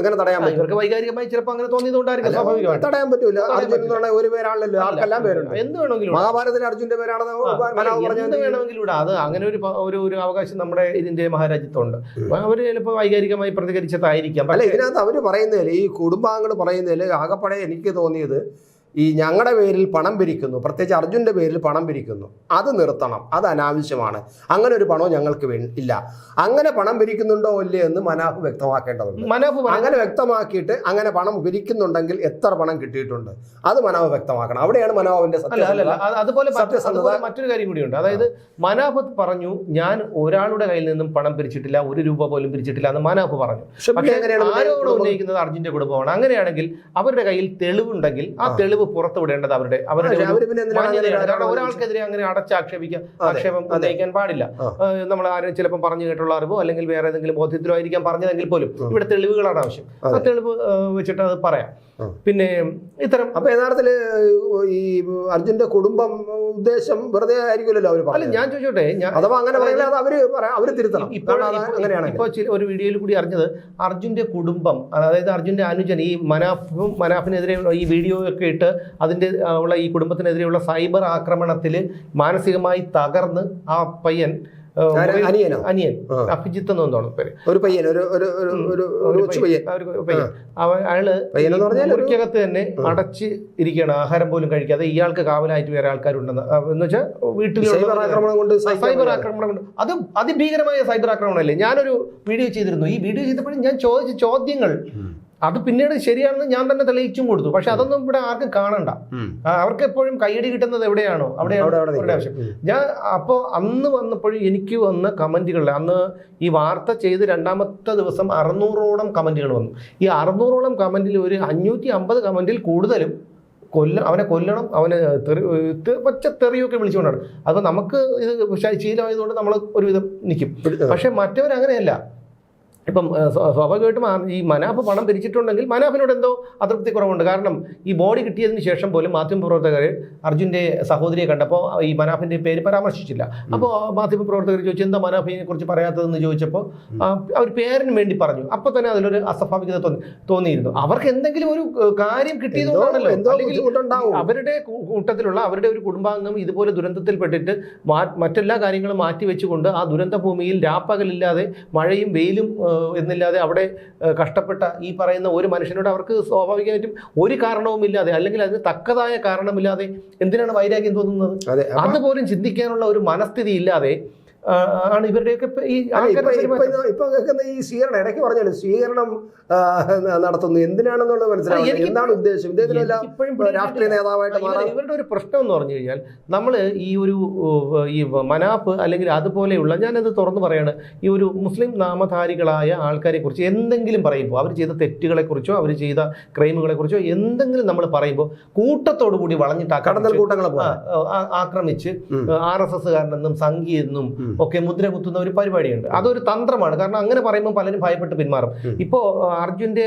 എങ്ങനെ തടയാൻ പറ്റും? ഇവർക്ക് വൈകാരികമായി ചിലപ്പോൾ അങ്ങനെ തോന്നിയതുകൊണ്ടായിരിക്കും സ്വാഭാവികമായിട്ട്. തടയാൻ പറ്റൂല. അർജുൻ ഒരു പേരാണല്ലോ ആർക്കെല്ലാം പേരുണ്ട്. എന്ത് വേണമെങ്കിലും മഹാഭാരതത്തിൽ അർജുന്റെ പേരാണെന്ന് മനാഫ് വേണമെങ്കിലും അത് അങ്ങനെ ഒരു ഒരു ഒരു അവകാശം നമ്മുടെ ഇതിന്റെ മഹാരാജ്യത്തുണ്ട്. അപ്പൊ അവർ ചിലപ്പോൾ വൈകാരികമായി പ്രതികരിച്ചതായിരിക്കാം. അല്ല ഇതിനകത്ത് അവർ പറയുന്നതിൽ ഈ കുടുംബാംഗങ്ങൾ പറയുന്നതിൽ ആകെപ്പടെ എനിക്ക് തോന്നിയത് ഈ ഞങ്ങളുടെ പേരിൽ പണം പിരിക്കുന്നു. പ്രത്യേകിച്ച് അർജുന്റെ പേരിൽ പണം പിരിക്കുന്നു. അത് നിർത്തണം. അത് അനാവശ്യമാണ്. അങ്ങനെ ഒരു പണവും ഞങ്ങൾക്ക് വേ- ഇല്ല. അങ്ങനെ പണം പിരിക്കുന്നുണ്ടോ ഇല്ലേ എന്ന് മനാഫ് വ്യക്തമാക്കേണ്ടതുണ്ട്. മനാഫ് അങ്ങനെ വ്യക്തമാക്കിയിട്ട് അങ്ങനെ പണം പിരിക്കുന്നുണ്ടെങ്കിൽ എത്ര പണം കിട്ടിയിട്ടുണ്ട്? അത് മനാഫ് വ്യക്തമാക്കണം. അവിടെയാണ് മനാഫിന്റെ. അതുപോലെ മറ്റൊരു കാര്യം കൂടിയുണ്ട്. അതായത് മനാഫ് പറഞ്ഞു ഞാൻ ഒരാളുടെ കയ്യിൽ നിന്നും പണം പിരിച്ചിട്ടില്ല ഒരു രൂപ പോലും പിരിച്ചിട്ടില്ല എന്ന് മനാഫ് പറഞ്ഞു. പക്ഷെ ആരോപണം ഉന്നയിക്കുന്നത്? അർജുന്റെ കുടുംബമാണ്. അങ്ങനെയാണെങ്കിൽ അവരുടെ കയ്യിൽ തെളിവുണ്ടെങ്കിൽ ആ ആ. തെളിവ് പുറത്തുവിടേണ്ടത് അവരുടെ അവരുടെ ഒരാൾക്കെതിരെ അങ്ങനെ അടച്ചാക്ഷേപിക്കാം ആക്ഷേപം. ഉന്നയിക്കാൻ പാടില്ല. നമ്മൾ ആരും ചിലപ്പോൾ പറഞ്ഞു കേട്ടുള്ള അറിവോ അല്ലെങ്കിൽ വേറെ ഏതെങ്കിലും ബോധ്യത്തിലോ ആയിരിക്കാം പറഞ്ഞതെങ്കിൽ പോലും. ഇവിടെ തെളിവുകളാണ് ആവശ്യം. ആ തെളിവ് വെച്ചിട്ട് അത് പറയാം. പിന്നെ ഇത്തരം അപ്പൊ യഥാർത്ഥത്തിൽ ഈ അർജുന്റെ കുടുംബം ഉദ്ദേശം വെറുതെ ആയിരിക്കുമല്ലോ അവർ അല്ല ഞാൻ ചോദിച്ചോട്ടെ അഥവാ അങ്ങനെ പറയില്ല അത് അവർ അവർ തിരുത്തണം. അങ്ങനെയാണ് ഇപ്പോൾ ഒരു വീഡിയോയിൽ കൂടി അറിഞ്ഞത് അർജുന്റെ കുടുംബം അതായത് അർജുന്റെ അനുജൻ ഈ മനാഫും മനാഫിനെതിരെ ഈ വീഡിയോ ഒക്കെ ഇട്ട് അതിന്റെ ആ, ഉള്ള ഈ കുടുംബത്തിനെതിരെയുള്ള സൈബർ ആക്രമണത്തിൽ മാനസികമായി തകർന്ന് ആ പയ്യൻ അനിയനോ? അനിയൻ. അഭിജിത്ത് എന്ന് തോന്നുന്നു പേര്. ഒരു പയ്യൻ ഒരു ഒരു ഒരു ഒരു പയ്യൻ അവൻ അയാൾ മുറിക്കകത്ത് തന്നെ അടച്ച് ഇരിക്കുകയാണ്. ആഹാരം പോലും കഴിക്കാതെ ഇയാൾക്ക് കാവലായിട്ട് വേറെ ആൾക്കാരുണ്ടെന്ന്. എന്ന് വെച്ചാൽ വീട്ടിൽ സൈബർ ആക്രമണം കൊണ്ട് സൈബർ ആക്രമണം കൊണ്ട്. അത് അതിഭീകരമായ സൈബർ ആക്രമണമല്ലേ? ഞാനൊരു വീഡിയോ ചെയ്തിരുന്നു. ഈ വീഡിയോ ചെയ്തപ്പോഴും ഞാൻ ചോദിച്ച ചോദ്യങ്ങൾ അത് പിന്നീട് ശരിയാണെന്ന് ഞാൻ തന്നെ തെളിയിച്ചും കൊടുത്തു. പക്ഷെ അതൊന്നും ഇവിടെ ആർക്കും കാണണ്ട. അവർക്ക് എപ്പോഴും കൈയടി കിട്ടുന്നത് എവിടെയാണോ? അവിടെയാണ്. ആവശ്യം. ഞാൻ അപ്പോൾ അന്ന് വന്നപ്പോഴും എനിക്ക് വന്ന കമന്റുകളിൽ അന്ന് ഈ വാർത്ത ചെയ്ത് രണ്ടാമത്തെ ദിവസം അറുന്നൂറോളം കമന്റുകൾ വന്നു. ഈ അറുന്നൂറോളം കമന്റിൽ ഒരു അഞ്ഞൂറ്റി അമ്പത് കമന്റിൽ കൂടുതലും കൊല്ല അവനെ കൊല്ലണം അവനെ തെറി പച്ച തെറിയൊക്കെ വിളിച്ചുകൊണ്ടാണ്. അപ്പോൾ നമുക്ക് ഇത് ശീലമായതുകൊണ്ട് നമ്മൾ ഒരുവിധം നിൽക്കും പക്ഷേ മറ്റവർ അങ്ങനെയല്ല ഇപ്പം സ്വാഭാവികമായിട്ടും ഈ മനാഫ് പണം പിരിച്ചിട്ടുണ്ടെങ്കിൽ മനാഫിനോട് എന്തോ അതൃപ്തി കുറവുണ്ട്. കാരണം ഈ ബോഡി കിട്ടിയതിന് ശേഷം പോലും മാധ്യമപ്രവർത്തകർ അർജുന്റെ സഹോദരിയെ കണ്ടപ്പോൾ ഈ മനാഫിന്റെ പേര് പരാമർശിച്ചില്ല. അപ്പോൾ മാധ്യമപ്രവർത്തകർ ചോദിച്ചു എന്താ മനാഫിനെ കുറിച്ച് പറയാത്തതെന്ന്? ചോദിച്ചപ്പോൾ അവർ പേരിന് വേണ്ടി പറഞ്ഞു. അപ്പോൾ തന്നെ അതിലൊരു അസ്വാഭാവികത തോന്നി തോന്നിയിരുന്നു. അവർക്ക് എന്തെങ്കിലും ഒരു കാര്യം കിട്ടിയതുകൊണ്ടാണല്ലോ അല്ലെങ്കിൽ അവരുടെ കൂട്ടത്തിലുള്ള അവരുടെ ഒരു കുടുംബാംഗം ഇതുപോലെ ദുരന്തത്തിൽപ്പെട്ടിട്ട് മറ്റെല്ലാ കാര്യങ്ങളും മാറ്റിവെച്ചുകൊണ്ട് ആ ദുരന്ത ഭൂമിയിൽ രാപ്പകലില്ലാതെ മഴയും വെയിലും എന്നില്ലാതെ അവിടെ കഷ്ടപ്പെട്ട ഈ പറയുന്ന ഒരു മനുഷ്യനോട് അവർക്ക് സ്വാഭാവികമായിട്ടും ഒരു കാരണവുമില്ലാതെ അല്ലെങ്കിൽ അതിന് തക്കതായ കാരണമില്ലാതെ എന്തിനാണ് വൈരാഗ്യം തോന്നുന്നത്? അതെ അതുപോലും ചിന്തിക്കാനുള്ള ഒരു മനസ്ഥിതി ഇല്ലാതെ ആണ് ഇവരുടെയൊക്കെ ഈ ഇപ്പൊ കേൾക്കുന്ന ഈ സ്വീകരണം ഇടയ്ക്ക് പറഞ്ഞല്ലോ സ്വീകരണം നടത്തുന്നു. എന്തിനാണെന്നുള്ളത് മനസ്സിലായി എന്താണ് ഉദ്ദേശം? ഇദ്ദേഹത്തിനെല്ലാം എനിക്കിപ്പോഴും രാഷ്ട്രീയ നേതാവായിട്ട് ഇവരുടെ- മാറാൻ ഇവരുടെ ഒരു പ്രശ്നം എന്ന് പറഞ്ഞു കഴിഞ്ഞാൽ നമ്മൾ ഈ ഒരു ഈ മനാപ്പ് അല്ലെങ്കിൽ അതുപോലെയുള്ള ഞാനത് തുറന്നു പറയാണ് ഈ ഒരു മുസ്ലിം നാമധാരികളായ ആൾക്കാരെ കുറിച്ച് എന്തെങ്കിലും പറയുമ്പോൾ അവർ ചെയ്ത തെറ്റുകളെക്കുറിച്ചോ അവർ ചെയ്ത ക്രൈമുകളെക്കുറിച്ചോ എന്തെങ്കിലും നമ്മൾ പറയുമ്പോൾ കൂട്ടത്തോടു കൂടി വളഞ്ഞിട്ട് കടന്നൽ കൂട്ടങ്ങളെ ആക്രമിച്ച്. ആർ എസ് എസ്സുകാരനെന്നും സംഘിയെന്നും. ഒക്കെ മുദ്ര കുത്തുന്ന ഒരു പരിപാടിയുണ്ട്. അതൊരു തന്ത്രമാണ്. കാരണം അങ്ങനെ പറയുമ്പോൾ പലരും ഭയപ്പെട്ട് പിന്മാറും. ഇപ്പോൾ അർജുന്റെ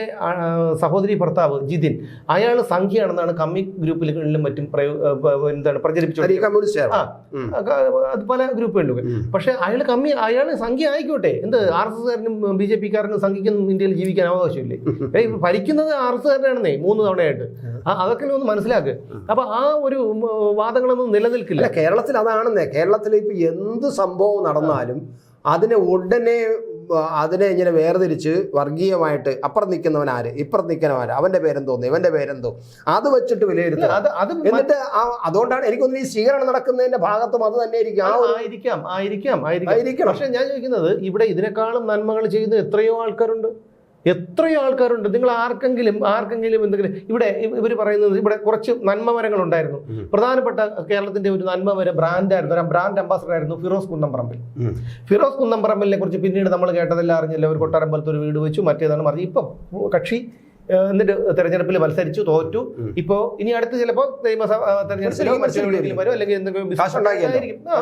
സഹോദരി ഭർത്താവ് ജിതിൻ അയാൾ സംഖ്യയാണെന്നാണ് കമ്മി ഗ്രൂപ്പുകളിലും മറ്റും എന്താണ് പ്രചരിപ്പിച്ചത് ആ. അത് പല ഗ്രൂപ്പുകളിലും പക്ഷെ അയാൾ കമ്മി അയാൾ സംഖ്യ ആയിക്കോട്ടെ. എന്ത് ആർ എസ് എസ്കാരനും ബി ജെ പിക്കാരനും സംഖ്യക്കും ഇന്ത്യയിൽ ജീവിക്കാൻ അവകാശമില്ലേ? ഭരിക്കുന്നത് ആർ എസ് കാരനാണെന്നേ മൂന്ന് തവണയായിട്ട്. അതൊക്കെ ഒന്ന് മനസ്സിലാക്കുക അപ്പൊ ആ ഒരു വാദങ്ങളൊന്നും നിലനിൽക്കില്ല. കേരളത്തിൽ അതാണെന്നേ. കേരളത്തിൽ ഇപ്പൊ എന്ത് സംഭവം നടന്നാലും അതിനെ ഉടനെ അതിനെ ഇങ്ങനെ വേർതിരിച്ച് വർഗീയമായിട്ട് അപ്പുറം നിൽക്കുന്നവൻ ആര്? ഇപ്പുറം നിൽക്കുന്നവൻ അവന്റെ പേരെന്തോന്നു ഇവന്റെ പേരെന്തോ? അത് വെച്ചിട്ട് വിലയിരുത്തുക. എന്നിട്ട് അതുകൊണ്ടാണ് എനിക്കൊന്നും ഈ സ്വീകരണം നടക്കുന്നതിന്റെ ഭാഗത്തും അത് തന്നെ ആയിരിക്കും ആയിരിക്കാം ആയിരിക്കാം. പക്ഷെ ഞാൻ ചോദിക്കുന്നത് ഇവിടെ ഇതിനേക്കാളും നന്മകൾ ചെയ്യുന്ന എത്രയോ ആൾക്കാരുണ്ട്. എത്രയോ ആൾക്കാരുണ്ട്. നിങ്ങൾ ആർക്കെങ്കിലും ആർക്കെങ്കിലും എന്തെങ്കിലും ഇവിടെ ഇവർ പറയുന്നത് ഇവിടെ കുറച്ച് നന്മ മരങ്ങൾ ഉണ്ടായിരുന്നു. പ്രധാനപ്പെട്ട കേരളത്തിന്റെ ഒരു നന്മ മര ബ്രാൻഡായിരുന്നു ഒരു ബ്രാൻഡ് അംബാസഡർ ആയിരുന്നു ഫിറോസ് കുന്നംപറമ്പിൽ. ഫിറോസ് കുന്നംപറമ്പിലിനെ കുറിച്ച് പിന്നീട് നമ്മൾ കേട്ടതെല്ലാം അറിഞ്ഞില്ല? ഒരു കൊട്ടാരമ്പലത്ത് ഒരു വീട് വെച്ചു. മറ്റേതാണ് മറിഞ്ഞു ഇപ്പം കക്ഷി എന്നിട്ട് തെരഞ്ഞെടുപ്പിൽ മത്സരിച്ചു തോറ്റു. ഇപ്പോൾ ഇപ്പോ ഇനി അടുത്ത് ചിലപ്പോ നിയമസഭ തെരഞ്ഞെടുപ്പിലോ മത്സരിക്കും, വരും അല്ലെങ്കിൽ എന്തെങ്കിലും.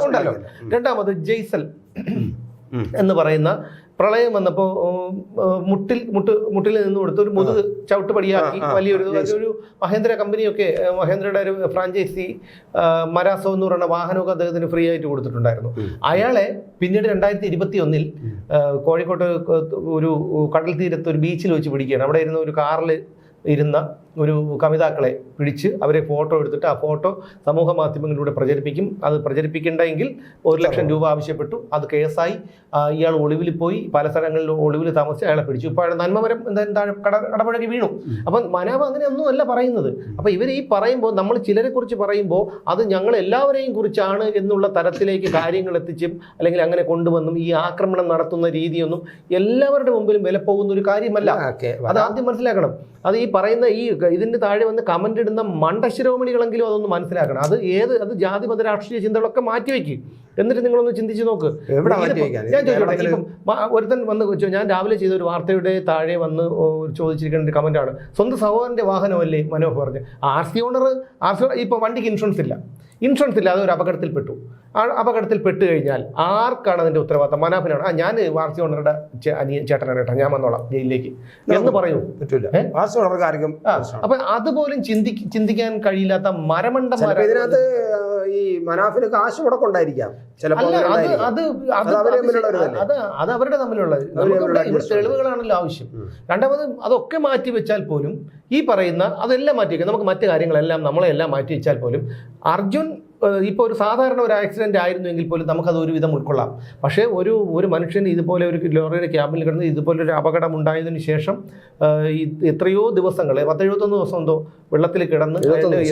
ഉണ്ടല്ലോ. രണ്ടാമത് ജയ്സൽ. എന്ന് പറയുന്ന പ്രളയം വന്നപ്പോൾ മുട്ടിൽ മുട്ട് മുട്ടിൽ നിന്ന് കൊടുത്ത് ഒരു മുതുക് ചവിട്ടുപടിയാക്കി വലിയൊരു ഒരു മഹേന്ദ്ര കമ്പനിയൊക്കെ മഹേന്ദ്രയുടെ ഒരു ഫ്രാഞ്ചൈസി മരാസോ എന്ന് പറയുന്ന വാഹനമൊക്കെ അദ്ദേഹത്തിന് ഫ്രീ ആയിട്ട് കൊടുത്തിട്ടുണ്ടായിരുന്നു. അയാളെ പിന്നീട് രണ്ടായിരത്തി ഇരുപത്തി ഒന്നിൽ കോഴിക്കോട്ട് ഒരു കടൽ തീരത്ത് ഒരു ബീച്ചിൽ വെച്ച് പിടിക്കുകയാണ്. അവിടെ ഇരുന്ന ഒരു കാറിൽ ഇരുന്ന ഒരു കവിതാക്കളെ പിടിച്ച് അവരെ ഫോട്ടോ എടുത്തിട്ട് ആ ഫോട്ടോ സമൂഹ മാധ്യമങ്ങളിലൂടെ പ്രചരിപ്പിക്കും. അത് പ്രചരിപ്പിക്കേണ്ടെങ്കിൽ ഒരു ലക്ഷം രൂപ ആവശ്യപ്പെട്ടു. അത് കേസായി. ഇയാൾ ഒളിവിൽ പോയി. പല സ്ഥലങ്ങളിൽ ഒളിവിൽ താമസിച്ച് അയാളെ പിടിച്ചു. ഇപ്പോൾ അയാൾ നന്മമരം എന്താ താഴെ കട കടപഴകി വീണു. അപ്പം അങ്ങനെ അങ്ങനെയൊന്നും അല്ല പറയുന്നത്. അപ്പം ഇവർ ഈ പറയുമ്പോൾ നമ്മൾ ചിലരെ കുറിച്ച് പറയുമ്പോൾ അത് ഞങ്ങൾ എല്ലാവരെയും കുറിച്ചാണ് എന്നുള്ള തരത്തിലേക്ക് കാര്യങ്ങൾ എത്തിച്ചും അല്ലെങ്കിൽ അങ്ങനെ കൊണ്ടുവന്നും ഈ ആക്രമണം നടത്തുന്ന രീതിയൊന്നും എല്ലാവരുടെ മുമ്പിലും വില പോകുന്ന ഒരു കാര്യമല്ല. അത് ആദ്യം മനസ്സിലാക്കണം. അത് ഈ പറയുന്ന ഈ ഇതിന്റെ താഴെ വന്ന് കമന്റ് ഇടുന്ന മണ്ടശിരോമണികളെങ്കിലും അതൊന്ന് മനസ്സിലാക്കണം. അത് ഏത് അത് ജാതി മത രാഷ്ട്രീയ ചിന്തകളൊക്കെ മാറ്റിവെക്ക്. എന്നിട്ട് നിങ്ങളൊന്ന് ചിന്തിച്ച് നോക്ക്. ഞാൻ ചോദിച്ചോട്ടെ ഒരുത്തൻ വന്ന് ഞാൻ രാവിലെ ചെയ്ത ഒരു വാർത്തയുടെ താഴെ വന്ന് ചോദിച്ചിരിക്കുന്ന ഒരു കമന്റാണ് സ്വന്തം സഹോദരന്റെ വാഹനമല്ലേ മനോഹർ പറഞ്ഞ്. R C owner R C ഇപ്പൊ വണ്ടിക്ക് ഇൻഷുറൻസ് ഇല്ല. ഇൻഷുറൻസ് ഇല്ലാതെ ഒരു അപകടത്തിൽപ്പെട്ടു. ആ അപകടത്തിൽ പെട്ട് കഴിഞ്ഞാൽ ആർക്കാണ് അതിന്റെ ഉത്തരവാദിത്തം? മനാഫിനാണ്. ആ ഞാൻ ആർ സി ഓണറുടെ അനിയൻ ചേട്ടനാണ് കേട്ടോ. ഞാൻ വന്നോളാം ജയിലിലേക്ക്. എന്ന് പറയൂ. പറ്റില്ല അപ്പൊ അതുപോലും ചിന്തി ചിന്തിക്കാൻ കഴിയില്ലാത്ത മരമണ്ടന്മാരാണ് ഇതിനകത്ത് ഈ മനാഫിന് കാശ് മുടക്കുണ്ടായിരിക്കാം ചിലപ്പോ അല്ല അത് അത് അത് അവരുടെ തമ്മിലുള്ള ഇവിടെ- തെളിവുകളാണല്ലോ ആവശ്യം. രണ്ടാമത് അതൊക്കെ മാറ്റി വെച്ചാൽ പോലും ഈ പറയുന്ന അതെല്ലാം മാറ്റി വെക്കാം. നമുക്ക് മറ്റു കാര്യങ്ങളെല്ലാം നമ്മളെല്ലാം മാറ്റി വെച്ചാൽ പോലും അർജുൻ ഇപ്പോൾ ഒരു സാധാരണ ഒരു ആക്സിഡന്റ് ആയിരുന്നുവെങ്കിൽ പോലും നമുക്കത് ഒരുവിധം ഉൾക്കൊള്ളാം. പക്ഷേ ഒരു ഒരു മനുഷ്യൻ ഇതുപോലെ ഒരു ലോറിയുടെ ക്യാബിൽ കിടന്ന് ഇതുപോലെ ഒരു അപകടം ഉണ്ടായതിനു ശേഷം എത്രയോ ദിവസങ്ങൾ പത്തെഴുപത്തൊന്ന് ദിവസം എന്തോ വെള്ളത്തിൽ കിടന്ന്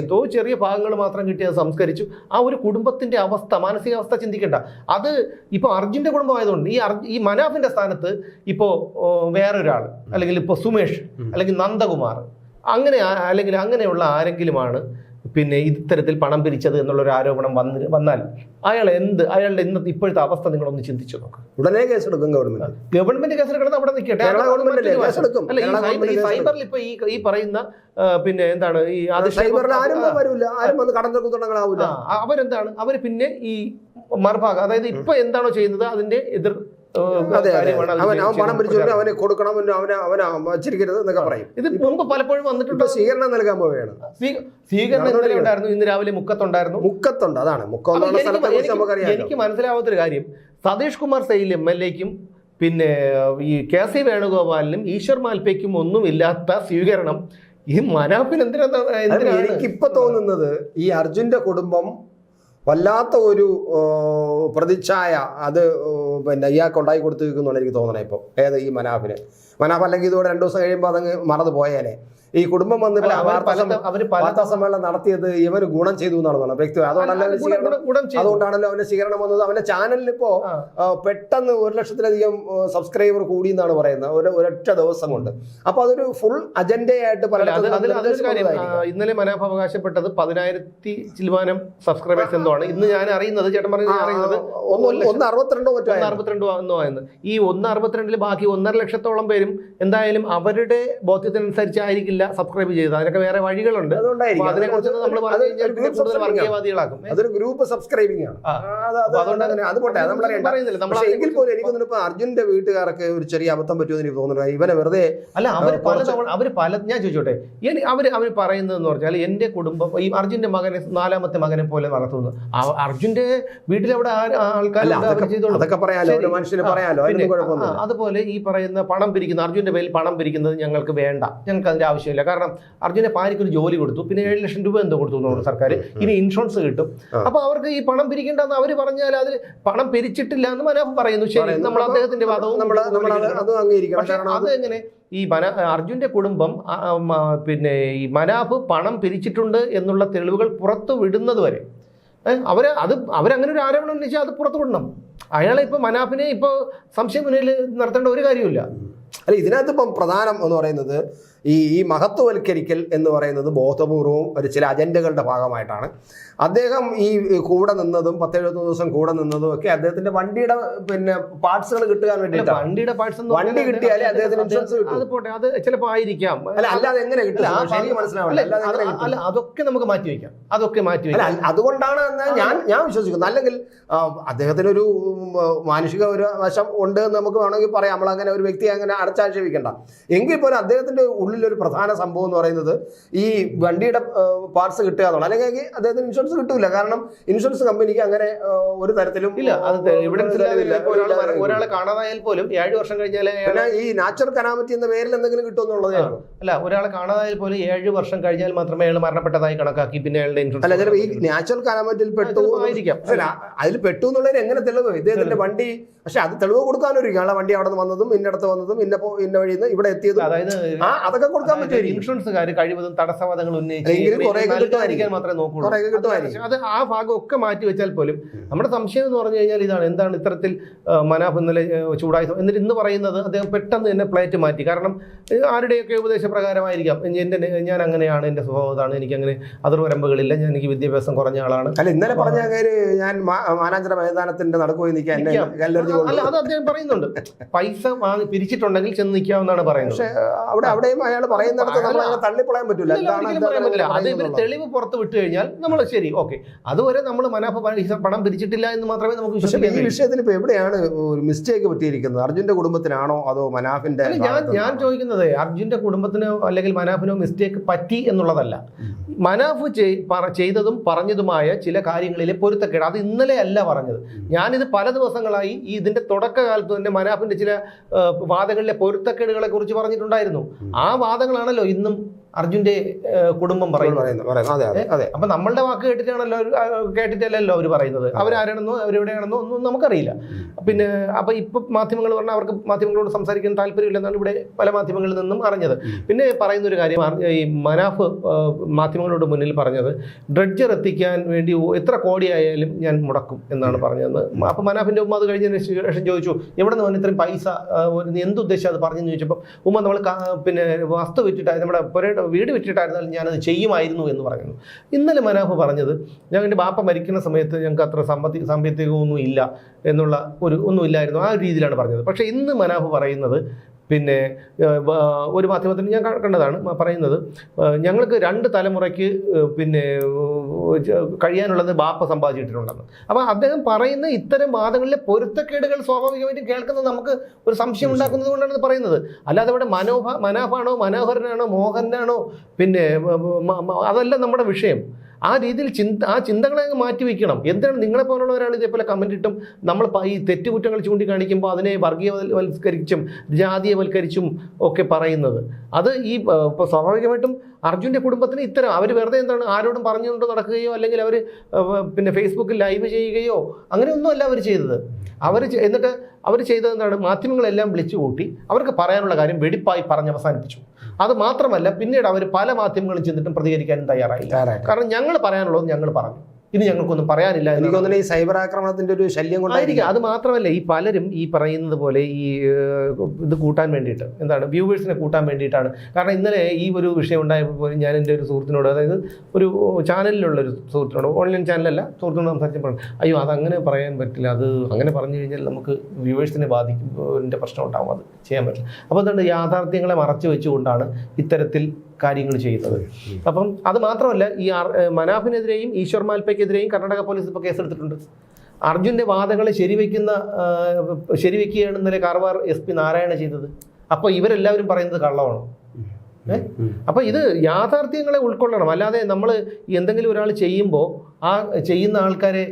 എന്തോ ചെറിയ ഭാഗങ്ങൾ മാത്രം കിട്ടി അത് സംസ്കരിച്ചു. ആ ഒരു കുടുംബത്തിന്റെ അവസ്ഥ മാനസികാവസ്ഥ ചിന്തിക്കേണ്ട. അത് ഇപ്പോൾ അർജുന്റെ കുടുംബമായതുകൊണ്ട് ഈ അർജു ഈ മനാഫിന്റെ സ്ഥാനത്ത് ഇപ്പോൾ വേറൊരാൾ അല്ലെങ്കിൽ ഇപ്പോൾ സുമേഷ് അല്ലെങ്കിൽ നന്ദകുമാർ അങ്ങനെ അല്ലെങ്കിൽ അങ്ങനെയുള്ള ആരെങ്കിലുമാണ് പിന്നെ ഇത്തരത്തിൽ പണം പിരിച്ചത് എന്നുള്ളൊരു ആരോപണം വന്ന് വന്നാൽ അയാൾ എന്ത് അയാളുടെ ഇന്നത്തെ ഇപ്പോഴത്തെ അവസ്ഥ നിങ്ങളൊന്ന് ചിന്തിച്ചു നോക്ക്. ഉടനെ കേസെടുക്കും ഗവൺമെന്റ് ഗവൺമെന്റ് കേസെടുക്കണം അവിടെ നിൽക്കട്ടെ. അല്ലേ? ഈ. സൈബറിൽ ഇപ്പൊ ഈ ഈ പറയുന്ന പിന്നെ എന്താണ് ഈ അവരെന്താണ് അവർ പിന്നെ ഈ മറുഭാഗം അതായത് ഇപ്പൊ എന്താണോ ചെയ്യുന്നത് അതിന്റെ എതിർ അതെ അതെ. അവൻ അവൻ പണം പിടിച്ചോണ്ട് അവന് കൊടുക്കണം അവന് അവനെ വച്ചിരിക്കരുത് എന്നൊക്കെ പറയും. ഇത് മുമ്പ് പലപ്പോഴും വന്നിട്ടുണ്ട് സ്വീകരണം നൽകാൻ പോവുകയാണ്. സ്വീ- സ്വീകരണം ഇന്നലെ ഉണ്ടായിരുന്നു ഇന്ന് രാവിലെ മുക്കത്തുണ്ടായിരുന്നു. മുക്കത്തുണ്ട് അതാണ്. മുക്കം എനിക്ക് മനസ്സിലാവാത്തൊരു കാര്യം. സതീഷ് കുമാർ സെയിൽ എം എൽ എക്കും പിന്നെ ഈ കെ സി വേണുഗോപാലിനും ഈശ്വർ മാൽപ്പയ്ക്കും ഒന്നും ഇല്ലാത്ത സ്വീകരണം. ഈ മനാഫിന് എന്തിനാ എനിക്കിപ്പോ തോന്നുന്നത് ഈ അർജുന്റെ കുടുംബം വല്ലാത്ത ഒരു പ്രതിച്ഛായ. അത് പിന്നെ ഇയാൾക്ക് ഉണ്ടായി കൊടുത്തിരിക്കുന്നുണ്ട് എനിക്ക് തോന്നണേ ഇപ്പോൾ ഏത് ഈ മനാഫിന്? മനാഫ് അല്ലെങ്കിൽ ഇതോടെ രണ്ടു ദിവസം കഴിയുമ്പോൾ അതങ്ങ് മറന്നു പോയേനെ. ഈ കുടുംബം വന്ന് വാർത്താ സമ്മേളനം നടത്തിയത് ഇവന് ഗുണം ചെയ്തു എന്നാണ് പറഞ്ഞത്. വ്യക്തി അതുകൊണ്ടല്ലോ അതുകൊണ്ടാണല്ലോ അവന്റെ സ്വീകരണം വന്നത്. അവന്റെ ചാനലിൽ ഇപ്പോ പെട്ടെന്ന് ഒരു ലക്ഷത്തിലധികം സബ്സ്ക്രൈബർ കൂടി എന്നാണ് പറയുന്നത്. ഒരു ഒരൊറ്റ ദിവസം കൊണ്ട് അപ്പൊ അതൊരു ഫുൾ അജണ്ടയായിട്ട്. ഇന്നലെ മനാഫ് അവകാശപ്പെട്ടത് പതിനായിരത്തി ചിൽവാനം സബ്സ്ക്രൈബേഴ്സ് എന്തോ ആണ് ഇന്ന് ഞാൻ അറിയുന്നത് ചേട്ടൻ പറഞ്ഞത് അറിയുന്നത് ഒന്ന് അറുപത്തിരണ്ടോ മറ്റോ അറുപത്തിരണ്ടോ എന്നോ ആയിരുന്നു ഈ ഒന്ന് അറുപത്തിരണ്ടിൽ ബാക്കി ഒന്നര ലക്ഷത്തോളം പേരും എന്തായാലും അവരുടെ ബോധ്യത്തിനനുസരിച്ചായിരിക്കില്ല സബ്സ്ക്രൈബ് ചെയ്തത്. അതിനൊക്കെ വേറെ വഴികളുണ്ട്. അതിനെക്കുറിച്ച് നമ്മൾ പറഞ്ഞു കഴിഞ്ഞാൽ കൂടുതൽ. വർഗീയവാദികളാക്കും അതൊരു ഗ്രൂപ്പ് സബ്സ്ക്രൈബിംഗ് ആണ്. അതുകൊണ്ട് അത് പോട്ടെ പറയുന്നില്ല. നമ്മൾ പക്ഷേ എങ്കിൽ പോലും എനിക്ക് തോന്നുന്നു ഇപ്പൊ അർജുന്റെ വീട്ടുകാർക്ക് ഒരു ചെറിയ അബദ്ധം പറ്റുമെന്ന് എനിക്ക് തോന്നുന്നു ഇവനെ വെറുതെ അല്ല അവർ പല തവണ അവർ പല ഞാൻ ചോദിച്ചോട്ടെ. അവർ അവർ അവർ പറയുന്നതെന്ന് പറഞ്ഞാൽ എന്റെ കുടുംബം ഈ അർജുന്റെ മകനെ നാലാമത്തെ മകനെ പോലെ വളർത്തുന്നു. അർജുന്റെ വീട്ടിലവിടെ ആൾക്കാർ അതൊക്കെ പറയാലോ. മനുഷ്യന് പറയാലോ. അതുപോലെ ഈ പറയുന്ന പണം പിരിക്കുന്ന അർജുന്റെ പേരിൽ പണം പിരിക്കുന്നത് ഞങ്ങൾക്ക് വേണ്ട. ഞങ്ങൾക്ക് അതിന്റെ ആവശ്യമില്ല. കാരണം അർജുനെ ഭാര്യയ്ക്ക് ഒരു ജോലി കൊടുത്തു. പിന്നെ ഏഴ് ലക്ഷം രൂപ എന്തോ കൊടുത്തു നമ്മുടെ സർക്കാർ ഇനി ഇൻഷുറൻസ് കിട്ടും. അപ്പോൾ അപ്പൊ അവർക്ക് ഈ പണം പിരിക്കേണ്ടെന്ന് അവർ പറഞ്ഞാൽ അതിൽ പണം പിരിച്ചിട്ടില്ല എന്ന് മനാഫ് പറയുന്നു. ശരി നമ്മൾ അദ്ദേഹത്തിന്റെ വാദവും അത് അംഗീകരിക്കണം. കാരണം അത് അത് എങ്ങനെ? ഈ മന അർജുന്റെ കുടുംബം പിന്നെ ഈ മനാഫ് പണം പിരിച്ചിട്ടുണ്ട് എന്നുള്ള തെളിവുകൾ പുറത്തു വിടുന്നത് വരെ. അവർ അവർ അത് അവരങ്ങനെ ഒരു ആരോപണം ഉന്നയിച്ചാൽ അത് പുറത്തു വിടണം. അയാളെ ഇപ്പോൾ മനാഫിനെ ഇപ്പോൾ സംശയം മുന്നിൽ നിർത്തേണ്ട ഒരു കാര്യമില്ല അല്ല ഇതിനകത്ത് ഇപ്പം പ്രധാനം എന്ന് പറയുന്നത് ഈ ഈ മഹത്വവൽക്കരിക്കൽ എന്ന് പറയുന്നത് ബോധപൂർവവും ഒരു ചില അജണ്ടകളുടെ ഭാഗമായിട്ടാണ്. അദ്ദേഹം ഈ കൂടെ നിന്നതും പത്തെഴുപത്തൊന്ന് ദിവസം കൂടെ നിന്നതും ഒക്കെ അദ്ദേഹത്തിന്റെ വണ്ടിയുടെ പിന്നെ പാർട്സുകൾ കിട്ടാൻ വേണ്ടിയിട്ടാണ്. വണ്ടിയുടെ പാർട്സ് വണ്ടി കിട്ടിയാലേ അദ്ദേഹത്തിന് ഇൻഷുറൻസ് കിട്ടും. അത് പോട്ടെ അത് ചിലപ്പോൾ ആയിരിക്കാം. അല്ല അല്ലാതെ എങ്ങനെ കിട്ടും? അല്ല, അതൊക്കെ നമുക്ക് മാറ്റി വെക്കാം അതൊക്കെ മാറ്റി വയ്ക്കാം. അതുകൊണ്ടാണ് എന്ന് ഞാൻ ഞാൻ വിശ്വസിക്കുന്നു. അല്ലെങ്കിൽ അദ്ദേഹത്തിന് ഒരു മാനുഷിക ഒരു വശം ഉണ്ട് എന്ന് നമുക്ക് വേണമെങ്കിൽ പറയാം. നമ്മൾ അങ്ങനെ ഒരു വ്യക്തിയെ അങ്ങനെ അടച്ചാക്ഷേപിക്കണ്ട. എങ്കിൽ പോലും അദ്ദേഹത്തിന്റെ ഉള്ളിലൊരു പ്രധാന സംഭവം എന്ന് പറയുന്നത് ഈ വണ്ടിയുടെ പാർട്സ് കിട്ടുക എന്നുള്ള അല്ലെങ്കിൽ അദ്ദേഹത്തിന് ഇൻഷുറൻസ് കിട്ടൂല. കാരണം ഇൻഷുറൻസ് കമ്പനിക്ക് അങ്ങനെ ഒരു തരത്തിലും ഇല്ല അത് ഇല്ല. ഒരാളെ കാണാതായാൽ പോലും ഏഴ് വർഷം കഴിഞ്ഞാൽ ഈ നാച്ചുറൽ കനാമറ്റി എന്ന പേരിൽ എന്തെങ്കിലും കിട്ടുമെന്നുള്ളതാണ് അല്ല ഒരാളെ കാണാതായാൽ പോലും ഏഴ് വർഷം കഴിഞ്ഞാൽ മാത്രമേ അയാൾ മരണപ്പെട്ടതായി കണക്കാക്കി. പിന്നെ അയാളുടെ ഇൻഷുറൻസ് അല്ല ചിലപ്പോൾ ഈ നാച്ചുറൽ കനാമറ്റിൽ പെട്ടു ആയിരിക്കാം. അല്ല അതിൽ പെട്ടു എന്നുള്ളതിന് എങ്ങനെ തെളിവ്? ഇദ്ദേഹത്തിന്റെ വണ്ടി പക്ഷെ അത് തെളിവ് കൊടുക്കാനൊരു ആളെ വണ്ടി അവിടെ നിന്ന് വന്നതും ഇന്നടത്ത് വന്നതും ഇന്ന ഇന്ന വഴിയിൽ നിന്ന് ഇവിടെ എത്തിയതും. അതായത് അതൊക്കെ കൊടുക്കാൻ പറ്റും ഇൻഷുറൻസുകാർ കഴിവതും തടസ്സവാദങ്ങൾ കുറേയൊക്കെ മാത്രമേ നോക്കുള്ളൂ. അത് ആ ഭാഗം ഒക്കെ മാറ്റി വെച്ചാൽ പോലും നമ്മുടെ സംശയം എന്ന് പറഞ്ഞു കഴിഞ്ഞാൽ ഇതാണ്. എന്താണ് ഇത്തരത്തിൽ മനാഫ് ഇന്നലെ ചൂടായി എന്നിട്ട് ഇന്ന് പറയുന്നത് അദ്ദേഹം പെട്ടെന്ന് തന്നെ പ്ലേറ്റ് മാറ്റി. കാരണം ആരുടെയൊക്കെ ഉപദേശപ്രകാരമായിരിക്കാം? എന്റെ ഞാൻ അങ്ങനെയാണ് എന്റെ സ്വഭാവമാണ് എനിക്ക് അങ്ങനെ അതിർവരമ്പുകളില്ല ഞാൻ എനിക്ക് വിദ്യാഭ്യാസം കുറഞ്ഞ ആളാണ്. അല്ല ഇന്നലെ പറഞ്ഞ ഞാൻ മാനാഞ്ചിറ മൈതാനത്തിന്റെ നടക്കുപോയി നിൽക്കാൻ അല്ല അത് അദ്ദേഹം പറയുന്നുണ്ട്. പൈസ വാങ്ങി പിരിച്ചിട്ടുണ്ടെങ്കിൽ ചെന്ന് നിൽക്കാമെന്നാണ് പറയുന്നത്. പക്ഷേ അവിടെ അവിടെയും അയാൾ പറയുന്നിടത്ത് നമ്മൾ അയാളെ തള്ളിപ്പളയാൻ പറ്റില്ല. എന്താണ് അത് ഇവർ തെളിവ് പുറത്ത് വിട്ടു കഴിഞ്ഞാൽ നമ്മൾ ശരി ഓക്കെ. അതുവരെ നമ്മൾ മനാഫ പണം പിരിച്ചിട്ടില്ല എന്ന് മാത്രമേ നമുക്ക് വിശ്വസിക്കാൻ ഈ വിഷയത്തിൽ ഇപ്പൊ എവിടെയാണ് ഒരു മിസ്റ്റേക്ക് പറ്റിയിരിക്കുന്നത്? അർജുന്റെ കുടുംബത്തിനാണോ അതോ മനാഫിന്റെ ഞാൻ ഞാൻ ചോദിക്കുന്നത് അർജുന്റെ കുടുംബത്തിനോ അല്ലെങ്കിൽ മനാഫിനോ മിസ്റ്റേക്ക് പറ്റി എന്നുള്ളതല്ല. മനാഫ് ചെയ്തതും പറഞ്ഞതുമായ ചില കാര്യങ്ങളിലെ പൊരുത്തക്കേട് അത് ഇന്നലെ അല്ല പറഞ്ഞത്. ഞാനിത് പല ദിവസങ്ങളായി ഈ ഇതിന്റെ തുടക്കകാലത്ത് തന്നെ മനാഫിന്റെ ചില വാദങ്ങളിലെ പൊരുത്തക്കേടുകളെ കുറിച്ച് പറഞ്ഞിട്ടുണ്ടായിരുന്നു. ആ വാദങ്ങളാണല്ലോ ഇന്നും അർജുന്റെ കുടുംബം പറയുന്നു പറയുന്നത് അപ്പൊ നമ്മളുടെ വാക്ക് കേട്ടിട്ടാണല്ലോ കേട്ടിട്ടല്ലല്ലോ അവർ പറയുന്നത്. അവരാരാണെന്നോ അവരെവിടെയാണെന്നോ ഒന്നും നമുക്കറിയില്ല. പിന്നെ അപ്പൊ ഇപ്പൊ മാധ്യമങ്ങൾ പറഞ്ഞാൽ അവർക്ക് മാധ്യമങ്ങളോട് സംസാരിക്കാൻ താല്പര്യമില്ലെന്നാണ് ഇവിടെ പല മാധ്യമങ്ങളിൽ നിന്നും അറിഞ്ഞത്. പിന്നെ പറയുന്ന ഒരു കാര്യം ഈ മനാഫ് മാധ്യമങ്ങളോട് മുന്നിൽ പറഞ്ഞത് ഡ്രഡ്ജർ എത്തിക്കാൻ വേണ്ടി എത്ര കോടിയായാലും ഞാൻ മുടക്കും എന്നാണ് പറഞ്ഞത് അപ്പൊ മനാഫിന്റെ ഉമ്മ അത് കഴിഞ്ഞതിന് ശേഷം ചോദിച്ചു എവിടെ നിന്ന് ഇത്രയും പൈസ എന്തുദ്ദേശം അത് പറഞ്ഞെന്ന് ചോദിച്ചപ്പോൾ ഉമ്മ നമ്മൾ പിന്നെ വസ്തു വിറ്റിട്ട് നമ്മുടെ പുരയുടെ വീട് വിറ്റിട്ടായിരുന്നാലും ഞാനത് ചെയ്യുമായിരുന്നു എന്ന് പറയുന്നു. ഇന്നലെ മനാഫ് പറഞ്ഞത് ഞങ്ങളുടെ ബാപ്പ മരിക്കുന്ന സമയത്ത് ഞങ്ങൾക്ക് അത്ര സമ്പത്തി സാമ്പത്തികമൊന്നും ഇല്ല എന്നുള്ള ഒരു ഒന്നുമില്ലായിരുന്നു ആ രീതിയിലാണ് പറഞ്ഞത്. പക്ഷേ ഇന്ന് മനാഫ് പറയുന്നത് പിന്നെ ഒരു മാധ്യമത്തിൽ ഞാൻ കണ്ടതാണ് പറയുന്നത്. ഞങ്ങൾക്ക് രണ്ട് തലമുറയ്ക്ക് പിന്നെ കഴിയാനുള്ളത് ബാപ്പ സമ്പാദിച്ചിട്ടുണ്ടെന്ന്. അപ്പോൾ അദ്ദേഹം പറയുന്ന ഇത്തരം വാദങ്ങളിലെ പൊരുത്തക്കേടുകൾ സ്വാഭാവികമായിട്ടും കേൾക്കുന്നത് നമുക്ക് ഒരു സംശയം ഉണ്ടാക്കുന്നത് കൊണ്ടാണ് പറയുന്നത്. അല്ലാതെ ഇവിടെ മനോഭ മനാഫാണോ മനോഹരനാണോ മോഹനാണോ പിന്നെ അതല്ല നമ്മുടെ വിഷയം. ആ രീതിയിൽ ചിന്ത ആ ചിന്തകളെ മാറ്റി വയ്ക്കണം. എന്തിനാണ് നിങ്ങളെ പോലുള്ള ഒരാൾ ഇതേപോലെ കമന്റ് ഇട്ടും? നമ്മൾ ഈ തെറ്റുകുറ്റങ്ങൾ ചൂണ്ടിക്കാണിക്കുമ്പോൾ അതിനെ വർഗീയവൽക്കരിച്ചും ജാതീയവൽക്കരിച്ചും ഒക്കെ പറയുന്നത്. അത് ഈ ഇപ്പോൾ സ്വാഭാവികമായിട്ടും അർജുന്റെ കുടുംബത്തിന് ഇത്തരം അവർ വെറുതെ എന്താണ് ആരോടും പറഞ്ഞുകൊണ്ട് നടക്കുകയോ അല്ലെങ്കിൽ അവർ പിന്നെ ഫേസ്ബുക്കിൽ ലൈവ് ചെയ്യുകയോ അങ്ങനെയൊന്നുമല്ല അവർ ചെയ്തത്. അവർ എന്നിട്ട് അവർ ചെയ്തത് എന്താണ്? മാധ്യമങ്ങളെല്ലാം വിളിച്ചു കൂട്ടി അവർക്ക് പറയാനുള്ള കാര്യം വെടിപ്പായി പറഞ്ഞ് അവസാനിപ്പിച്ചു. അത് മാത്രമല്ല പിന്നീട് അവർ പല മാധ്യമങ്ങളും ചെന്നിട്ടും പ്രതികരിക്കാനും തയ്യാറായില്ല തയ്യാറായില്ല. കാരണം ഞങ്ങൾ പറയാനുള്ളത് ഞങ്ങൾ പറഞ്ഞു ഇനി ഞങ്ങൾക്കൊന്നും പറയാനില്ല എനിക്ക് തോന്നുന്നു ഈ സൈബർ ആക്രമണത്തിന്റെ ഒരു ശല്യം കൊണ്ടായിരിക്കും. അത് മാത്രമല്ല ഈ പലരും ഈ പറയുന്നത് പോലെ ഈ ഇത് കൂട്ടാൻ വേണ്ടിയിട്ട് എന്താണ് വ്യൂവേഴ്സിനെ കൂട്ടാൻ വേണ്ടിയിട്ടാണ്. കാരണം ഇന്നലെ ഈ ഒരു വിഷയം ഉണ്ടായപ്പോൾ ഞാൻ എന്റെ ഒരു സുഹൃത്തിനോട് അതായത് ഒരു ചാനലിലുള്ള ഒരു സുഹൃത്തിനോട് ഓൺലൈൻ ചാനലല്ല സുഹൃത്തിനോട് സംസാരിച്ചപ്പോൾ അയ്യോ അതങ്ങനെ പറയാൻ പറ്റില്ല. അത് അങ്ങനെ പറഞ്ഞു കഴിഞ്ഞാൽ നമുക്ക് വ്യൂവേഴ്സിനെ ബാധിക്കുന്നതിന്റെ പ്രശ്നം ഉണ്ടാവും അത് ചെയ്യാൻ പറ്റില്ല. അപ്പോൾ എന്താണ് യാഥാർത്ഥ്യങ്ങളെ മറച്ചു വെച്ചുകൊണ്ടാണ് ഇത്തരത്തിൽ കാര്യങ്ങൾ ചെയ്യുന്നത്. അപ്പം അത് മാത്രമല്ല ഈ മനാഫിനെതിരെയും ഈശ്വർ മാൽപ്പയ്ക്കെതിരെയും കർണാടക പോലീസ് ഇപ്പോൾ കേസെടുത്തിട്ടുണ്ട്. അർജുന്റെ വാദങ്ങളെ ശരിവെക്കുന്ന ശരിവെക്കുകയാണ് ഇന്നലെ കാർവാർ എസ് പി നാരായണ ചെയ്തത്. അപ്പോൾ ഇവരെല്ലാവരും പറയുന്നത് കള്ളമാണ്? അപ്പോൾ ഇത് യാഥാർത്ഥ്യങ്ങളെ ഉൾക്കൊള്ളണം. അല്ലാതെ നമ്മൾ എന്തെങ്കിലും ഒരാൾ ചെയ്യുമ്പോൾ ആ ചെയ്യുന്ന ആൾക്കാരെ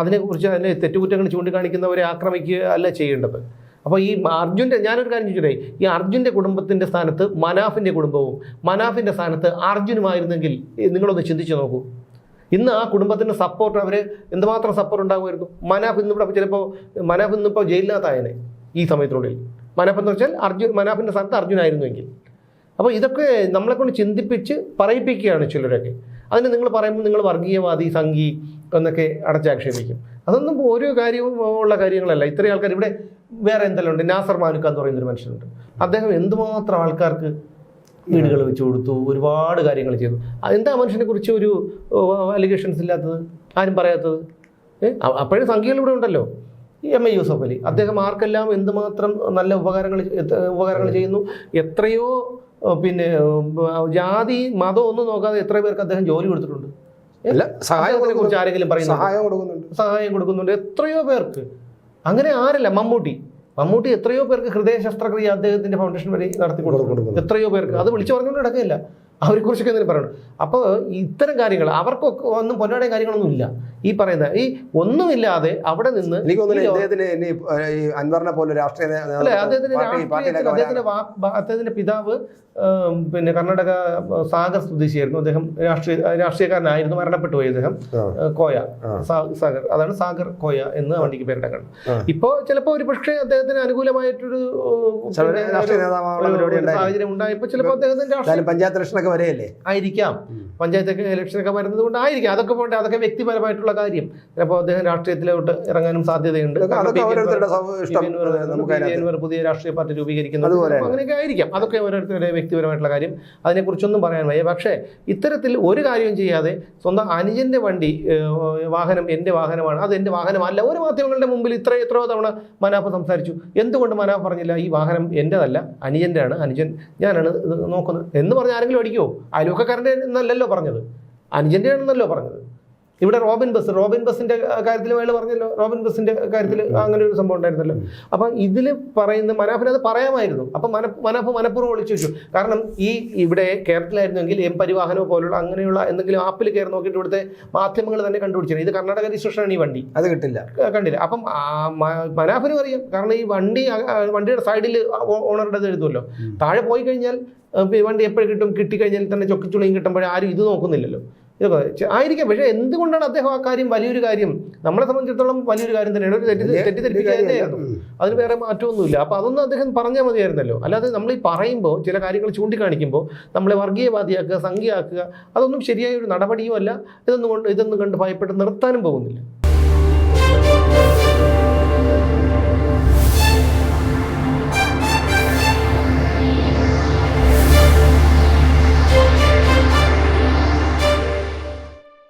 അതിനെക്കുറിച്ച് അതിനെ തെറ്റുകുറ്റങ്ങൾ ചൂണ്ടിക്കാണിക്കുന്നവരെ ആക്രമിക്കുക അല്ല ചെയ്യേണ്ടത്. അപ്പോൾ ഈ അർജുന്റെ ഞാനൊരു കാര്യം ചോദിച്ചേ ഈ അർജുന്റെ കുടുംബത്തിന്റെ സ്ഥാനത്ത് മനാഫിന്റെ കുടുംബവും മനാഫിന്റെ സ്ഥാനത്ത് അർജുനുമായിരുന്നെങ്കിൽ നിങ്ങളൊന്ന് ചിന്തിച്ച് നോക്കൂ. ഇന്ന് ആ കുടുംബത്തിന് സപ്പോർട്ട് അവർ എന്തുമാത്രം സപ്പോർട്ട് ഉണ്ടാകുമായിരുന്നു മനാഫ് ഇന്നിവിടെ ചിലപ്പോൾ മനാഫ് ഇന്നിപ്പോൾ ജയിലിനകത്തായനെ ഈ സമയത്തിനുള്ളിൽ. മനാഫ് എന്ന് വെച്ചാൽ അർജുൻ മനാഫിന്റെ സ്ഥാനത്ത് അർജുനായിരുന്നുവെങ്കിൽ അപ്പോൾ ഇതൊക്കെ നമ്മളെക്കൊണ്ട് ചിന്തിപ്പിച്ച് പറയിപ്പിക്കുകയാണ് ചിലരൊക്കെ. അതിന് നിങ്ങൾ പറയുമ്പോൾ നിങ്ങൾ വർഗീയവാദി സംഘി എന്നൊക്കെ അടച്ചാക്ഷേപിക്കും. അതൊന്നും ഓരോ കാര്യവും ഉള്ള കാര്യങ്ങളല്ല. ഇത്രയും ആൾക്കാർ ഇവിടെ വേറെ എന്തെല്ലാം ഉണ്ട്? നാസർ മാനുക്ക എന്ന് പറയുന്നൊരു മനുഷ്യനുണ്ട്. അദ്ദേഹം എന്തുമാത്രം ആൾക്കാർക്ക് വീടുകൾ വെച്ചു കൊടുത്തു ഒരുപാട് കാര്യങ്ങൾ ചെയ്തു. എന്താ മനുഷ്യനെ കുറിച്ച് ഒരു അലിഗേഷൻസ് ഇല്ലാത്തത്? ആരും പറയാത്തത്? അപ്പോഴും സംഖ്യകൾ ഇവിടെ ഉണ്ടല്ലോ. M A Yusuff Ali. അദ്ദേഹം ആർക്കെല്ലാം എന്തുമാത്രം നല്ല ഉപകാരങ്ങൾ ഉപകാരങ്ങൾ ചെയ്യുന്നു? എത്രയോ പിന്നെ ജാതി മതം ഒന്നും നോക്കാതെ എത്ര പേർക്ക് അദ്ദേഹം ജോലി കൊടുത്തിട്ടുണ്ട്? അല്ല സഹായത്തിനെ കുറിച്ച് ആരെങ്കിലും പറയുന്നു സഹായം കൊടുക്കുന്നുണ്ട്. സഹായം കൊടുക്കുന്നുണ്ട്. എത്രയോ പേർക്ക്. അങ്ങനെ ആരല്ല മമ്മൂട്ടി. മമ്മൂട്ടി എത്രയോ പേർക്ക് ഹൃദയ ശസ്ത്രക്രിയ അദ്ദേഹത്തിന്റെ ഫൗണ്ടേഷൻ വഴി നടത്തി കൊടുക്കുന്നുണ്ട്. കൊടുക്കുന്നു. എത്രയോ പേർക്ക്. അത് വിളിച്ചു പറഞ്ഞുകൊണ്ട് നടക്കില്ല അവരെ കുറിച്ചൊക്കെ എന്തെങ്കിലും പറയണം. അപ്പോൾ ഇത്തരം കാര്യങ്ങൾ അവർക്കൊക്കെ ഒന്നും പൊന്നാടേ കാര്യങ്ങളൊന്നും ഇല്ല. ഈ പറയുന്ന ഈ ഒന്നുമില്ലാതെ അവിടെ നിന്ന് എനിക്ക് അൻവറിനെ പോലെ രാഷ്ട്രീയ അദ്ദേഹത്തിന്റെ അദ്ദേഹത്തിന്റെ അദ്ദേഹത്തിന്റെ പിതാവ് പിന്നെ കർണാടക സാഗർ സ്വദേശിയായിരുന്നു. അദ്ദേഹം രാഷ്ട്രീയ രാഷ്ട്രീയക്കാരനായിരുന്നു. മരണപ്പെട്ടു പോയി അദ്ദേഹം. കോയ. സാഗർ. അതാണ് സാഗർ കോയ എന്ന് വണ്ടിക്ക് പേരുടെ കണ്ടു ഇപ്പോ ചിലപ്പോ ഒരു പക്ഷേ അദ്ദേഹത്തിന് അനുകൂലമായിട്ടൊരു. സാഹചര്യം ഉണ്ടായപ്പോ ചിലപ്പോൾ അദ്ദേഹത്തിന് പഞ്ചായത്ത് ഇലക്ഷനൊക്കെ വരെയല്ലേ? ആയിരിക്കാം. പഞ്ചായത്ത് ഇലക്ഷനൊക്കെ വരുന്നത് കൊണ്ട് ആയിരിക്കാം. അതൊക്കെ പോകട്ടെ അതൊക്കെ വ്യക്തിപരമായിട്ടുള്ള കാര്യം. ചിലപ്പോൾ അദ്ദേഹം രാഷ്ട്രീയത്തിലോട്ട് ഇറങ്ങാനും സാധ്യതയുണ്ട്. പുതിയ രാഷ്ട്രീയ പാർട്ടി രൂപീകരിക്കുന്നത് അങ്ങനെയൊക്കെ ആയിരിക്കാം. അതൊക്കെ ഓരോരുത്തരുടെ വ്യക്തിപരമായിട്ടുള്ള കാര്യം. അതിനെക്കുറിച്ചൊന്നും പറയാൻ വയ്യ പക്ഷേ ഇത്തരത്തിൽ ഒരു കാര്യവും ചെയ്യാതെ സ്വന്തം അനുജന്റെ വണ്ടി വാഹനം എന്റെ വാഹനമാണ് അത് എന്റെ വാഹനമല്ല. ഒരു മാധ്യമങ്ങളുടെ മുമ്പിൽ ഇത്ര എത്രയോ തവണ മനാഫ് സംസാരിച്ചു. എന്തുകൊണ്ട് മനാഫ് പറഞ്ഞില്ല? ഈ വാഹനം എന്റെതല്ല അനുജന്റെ ആണ് അനുജൻ ഞാനാണ് നോക്കുന്നത്. എന്ന് പറഞ്ഞ ആരെങ്കിലും അടിക്കുമോ അയൽവക്കക്കാരന്റെ എന്നല്ലല്ലോ പറഞ്ഞത്. അനുജന്റെ ആണെന്നല്ലോ പറഞ്ഞത്. ഇവിടെ റോബിൻ ബസ് റോബിൻ ബസിന്റെ കാര്യത്തിൽ അയാൾ പറഞ്ഞല്ലോ റോബിൻ ബസിന്റെ കാര്യത്തിൽ അങ്ങനെ ഒരു സംഭവം ഉണ്ടായിരുന്നല്ലോ. അപ്പം ഇതിൽ പറയുന്ന മനാഫിന് അത് പറയാമായിരുന്നു. അപ്പം മന മനാഫ് മനഃപൂർവം ഒളിച്ചു വെച്ചു കാരണം ഈ ഇവിടെ കേരളത്തിലായിരുന്നെങ്കിൽ എം പരിവാഹനോ പോലുള്ള അങ്ങനെയുള്ള എന്തെങ്കിലും ആപ്പിൽ കയറി നോക്കിയിട്ട് ഇവിടുത്തെ മാധ്യമങ്ങൾ തന്നെ കണ്ടുപിടിച്ചത് ഇത് കർണാടക രജിസ്ട്രേഷനാണ് ഈ വണ്ടി. അത് കിട്ടില്ല. കണ്ടില്ല. അപ്പം മനാഫിനും അറിയാം. കാരണം ഈ വണ്ടി വണ്ടിയുടെ സൈഡിൽ ഓണറുടെ എഴുതുമല്ലോ താഴെ പോയി കഴിഞ്ഞാൽ വണ്ടി എപ്പോഴും കിട്ടും. കിട്ടിക്കഴിഞ്ഞാൽ തന്നെ ചൊക്കിച്ചുളിയും കിട്ടുമ്പോൾ ആരും ഇത് നോക്കുന്നില്ലല്ലോ. ഇതൊക്കെ ആയിരിക്കാം. പക്ഷേ എന്തുകൊണ്ടാണ് അദ്ദേഹം ആ കാര്യം വലിയൊരു കാര്യം? നമ്മളെ സംബന്ധിച്ചിടത്തോളം വലിയൊരു കാര്യം തന്നെയാണ്. ഒരു തെറ്റി തെറ്റിദ്ധരിപ്പിക്കാതെ അതിന് വേറെ മാറ്റമൊന്നുമില്ല. അപ്പോൾ അതൊന്നും അദ്ദേഹം പറഞ്ഞാൽ മതിയായിരുന്നല്ലോ. അല്ലാതെ നമ്മൾ ഈ പറയുമ്പോൾ ചില കാര്യങ്ങൾ ചൂണ്ടിക്കാണിക്കുമ്പോൾ നമ്മളെ വർഗീയവാദിയാക്കുക സംഖ്യയാക്കുക അതൊന്നും ശരിയായ ഒരു നടപടിയും അല്ല ഇതൊന്നും കൊണ്ട് ഇതൊന്നും കണ്ട് ഭയപ്പെട്ട് നിർത്താനും പോകുന്നില്ല.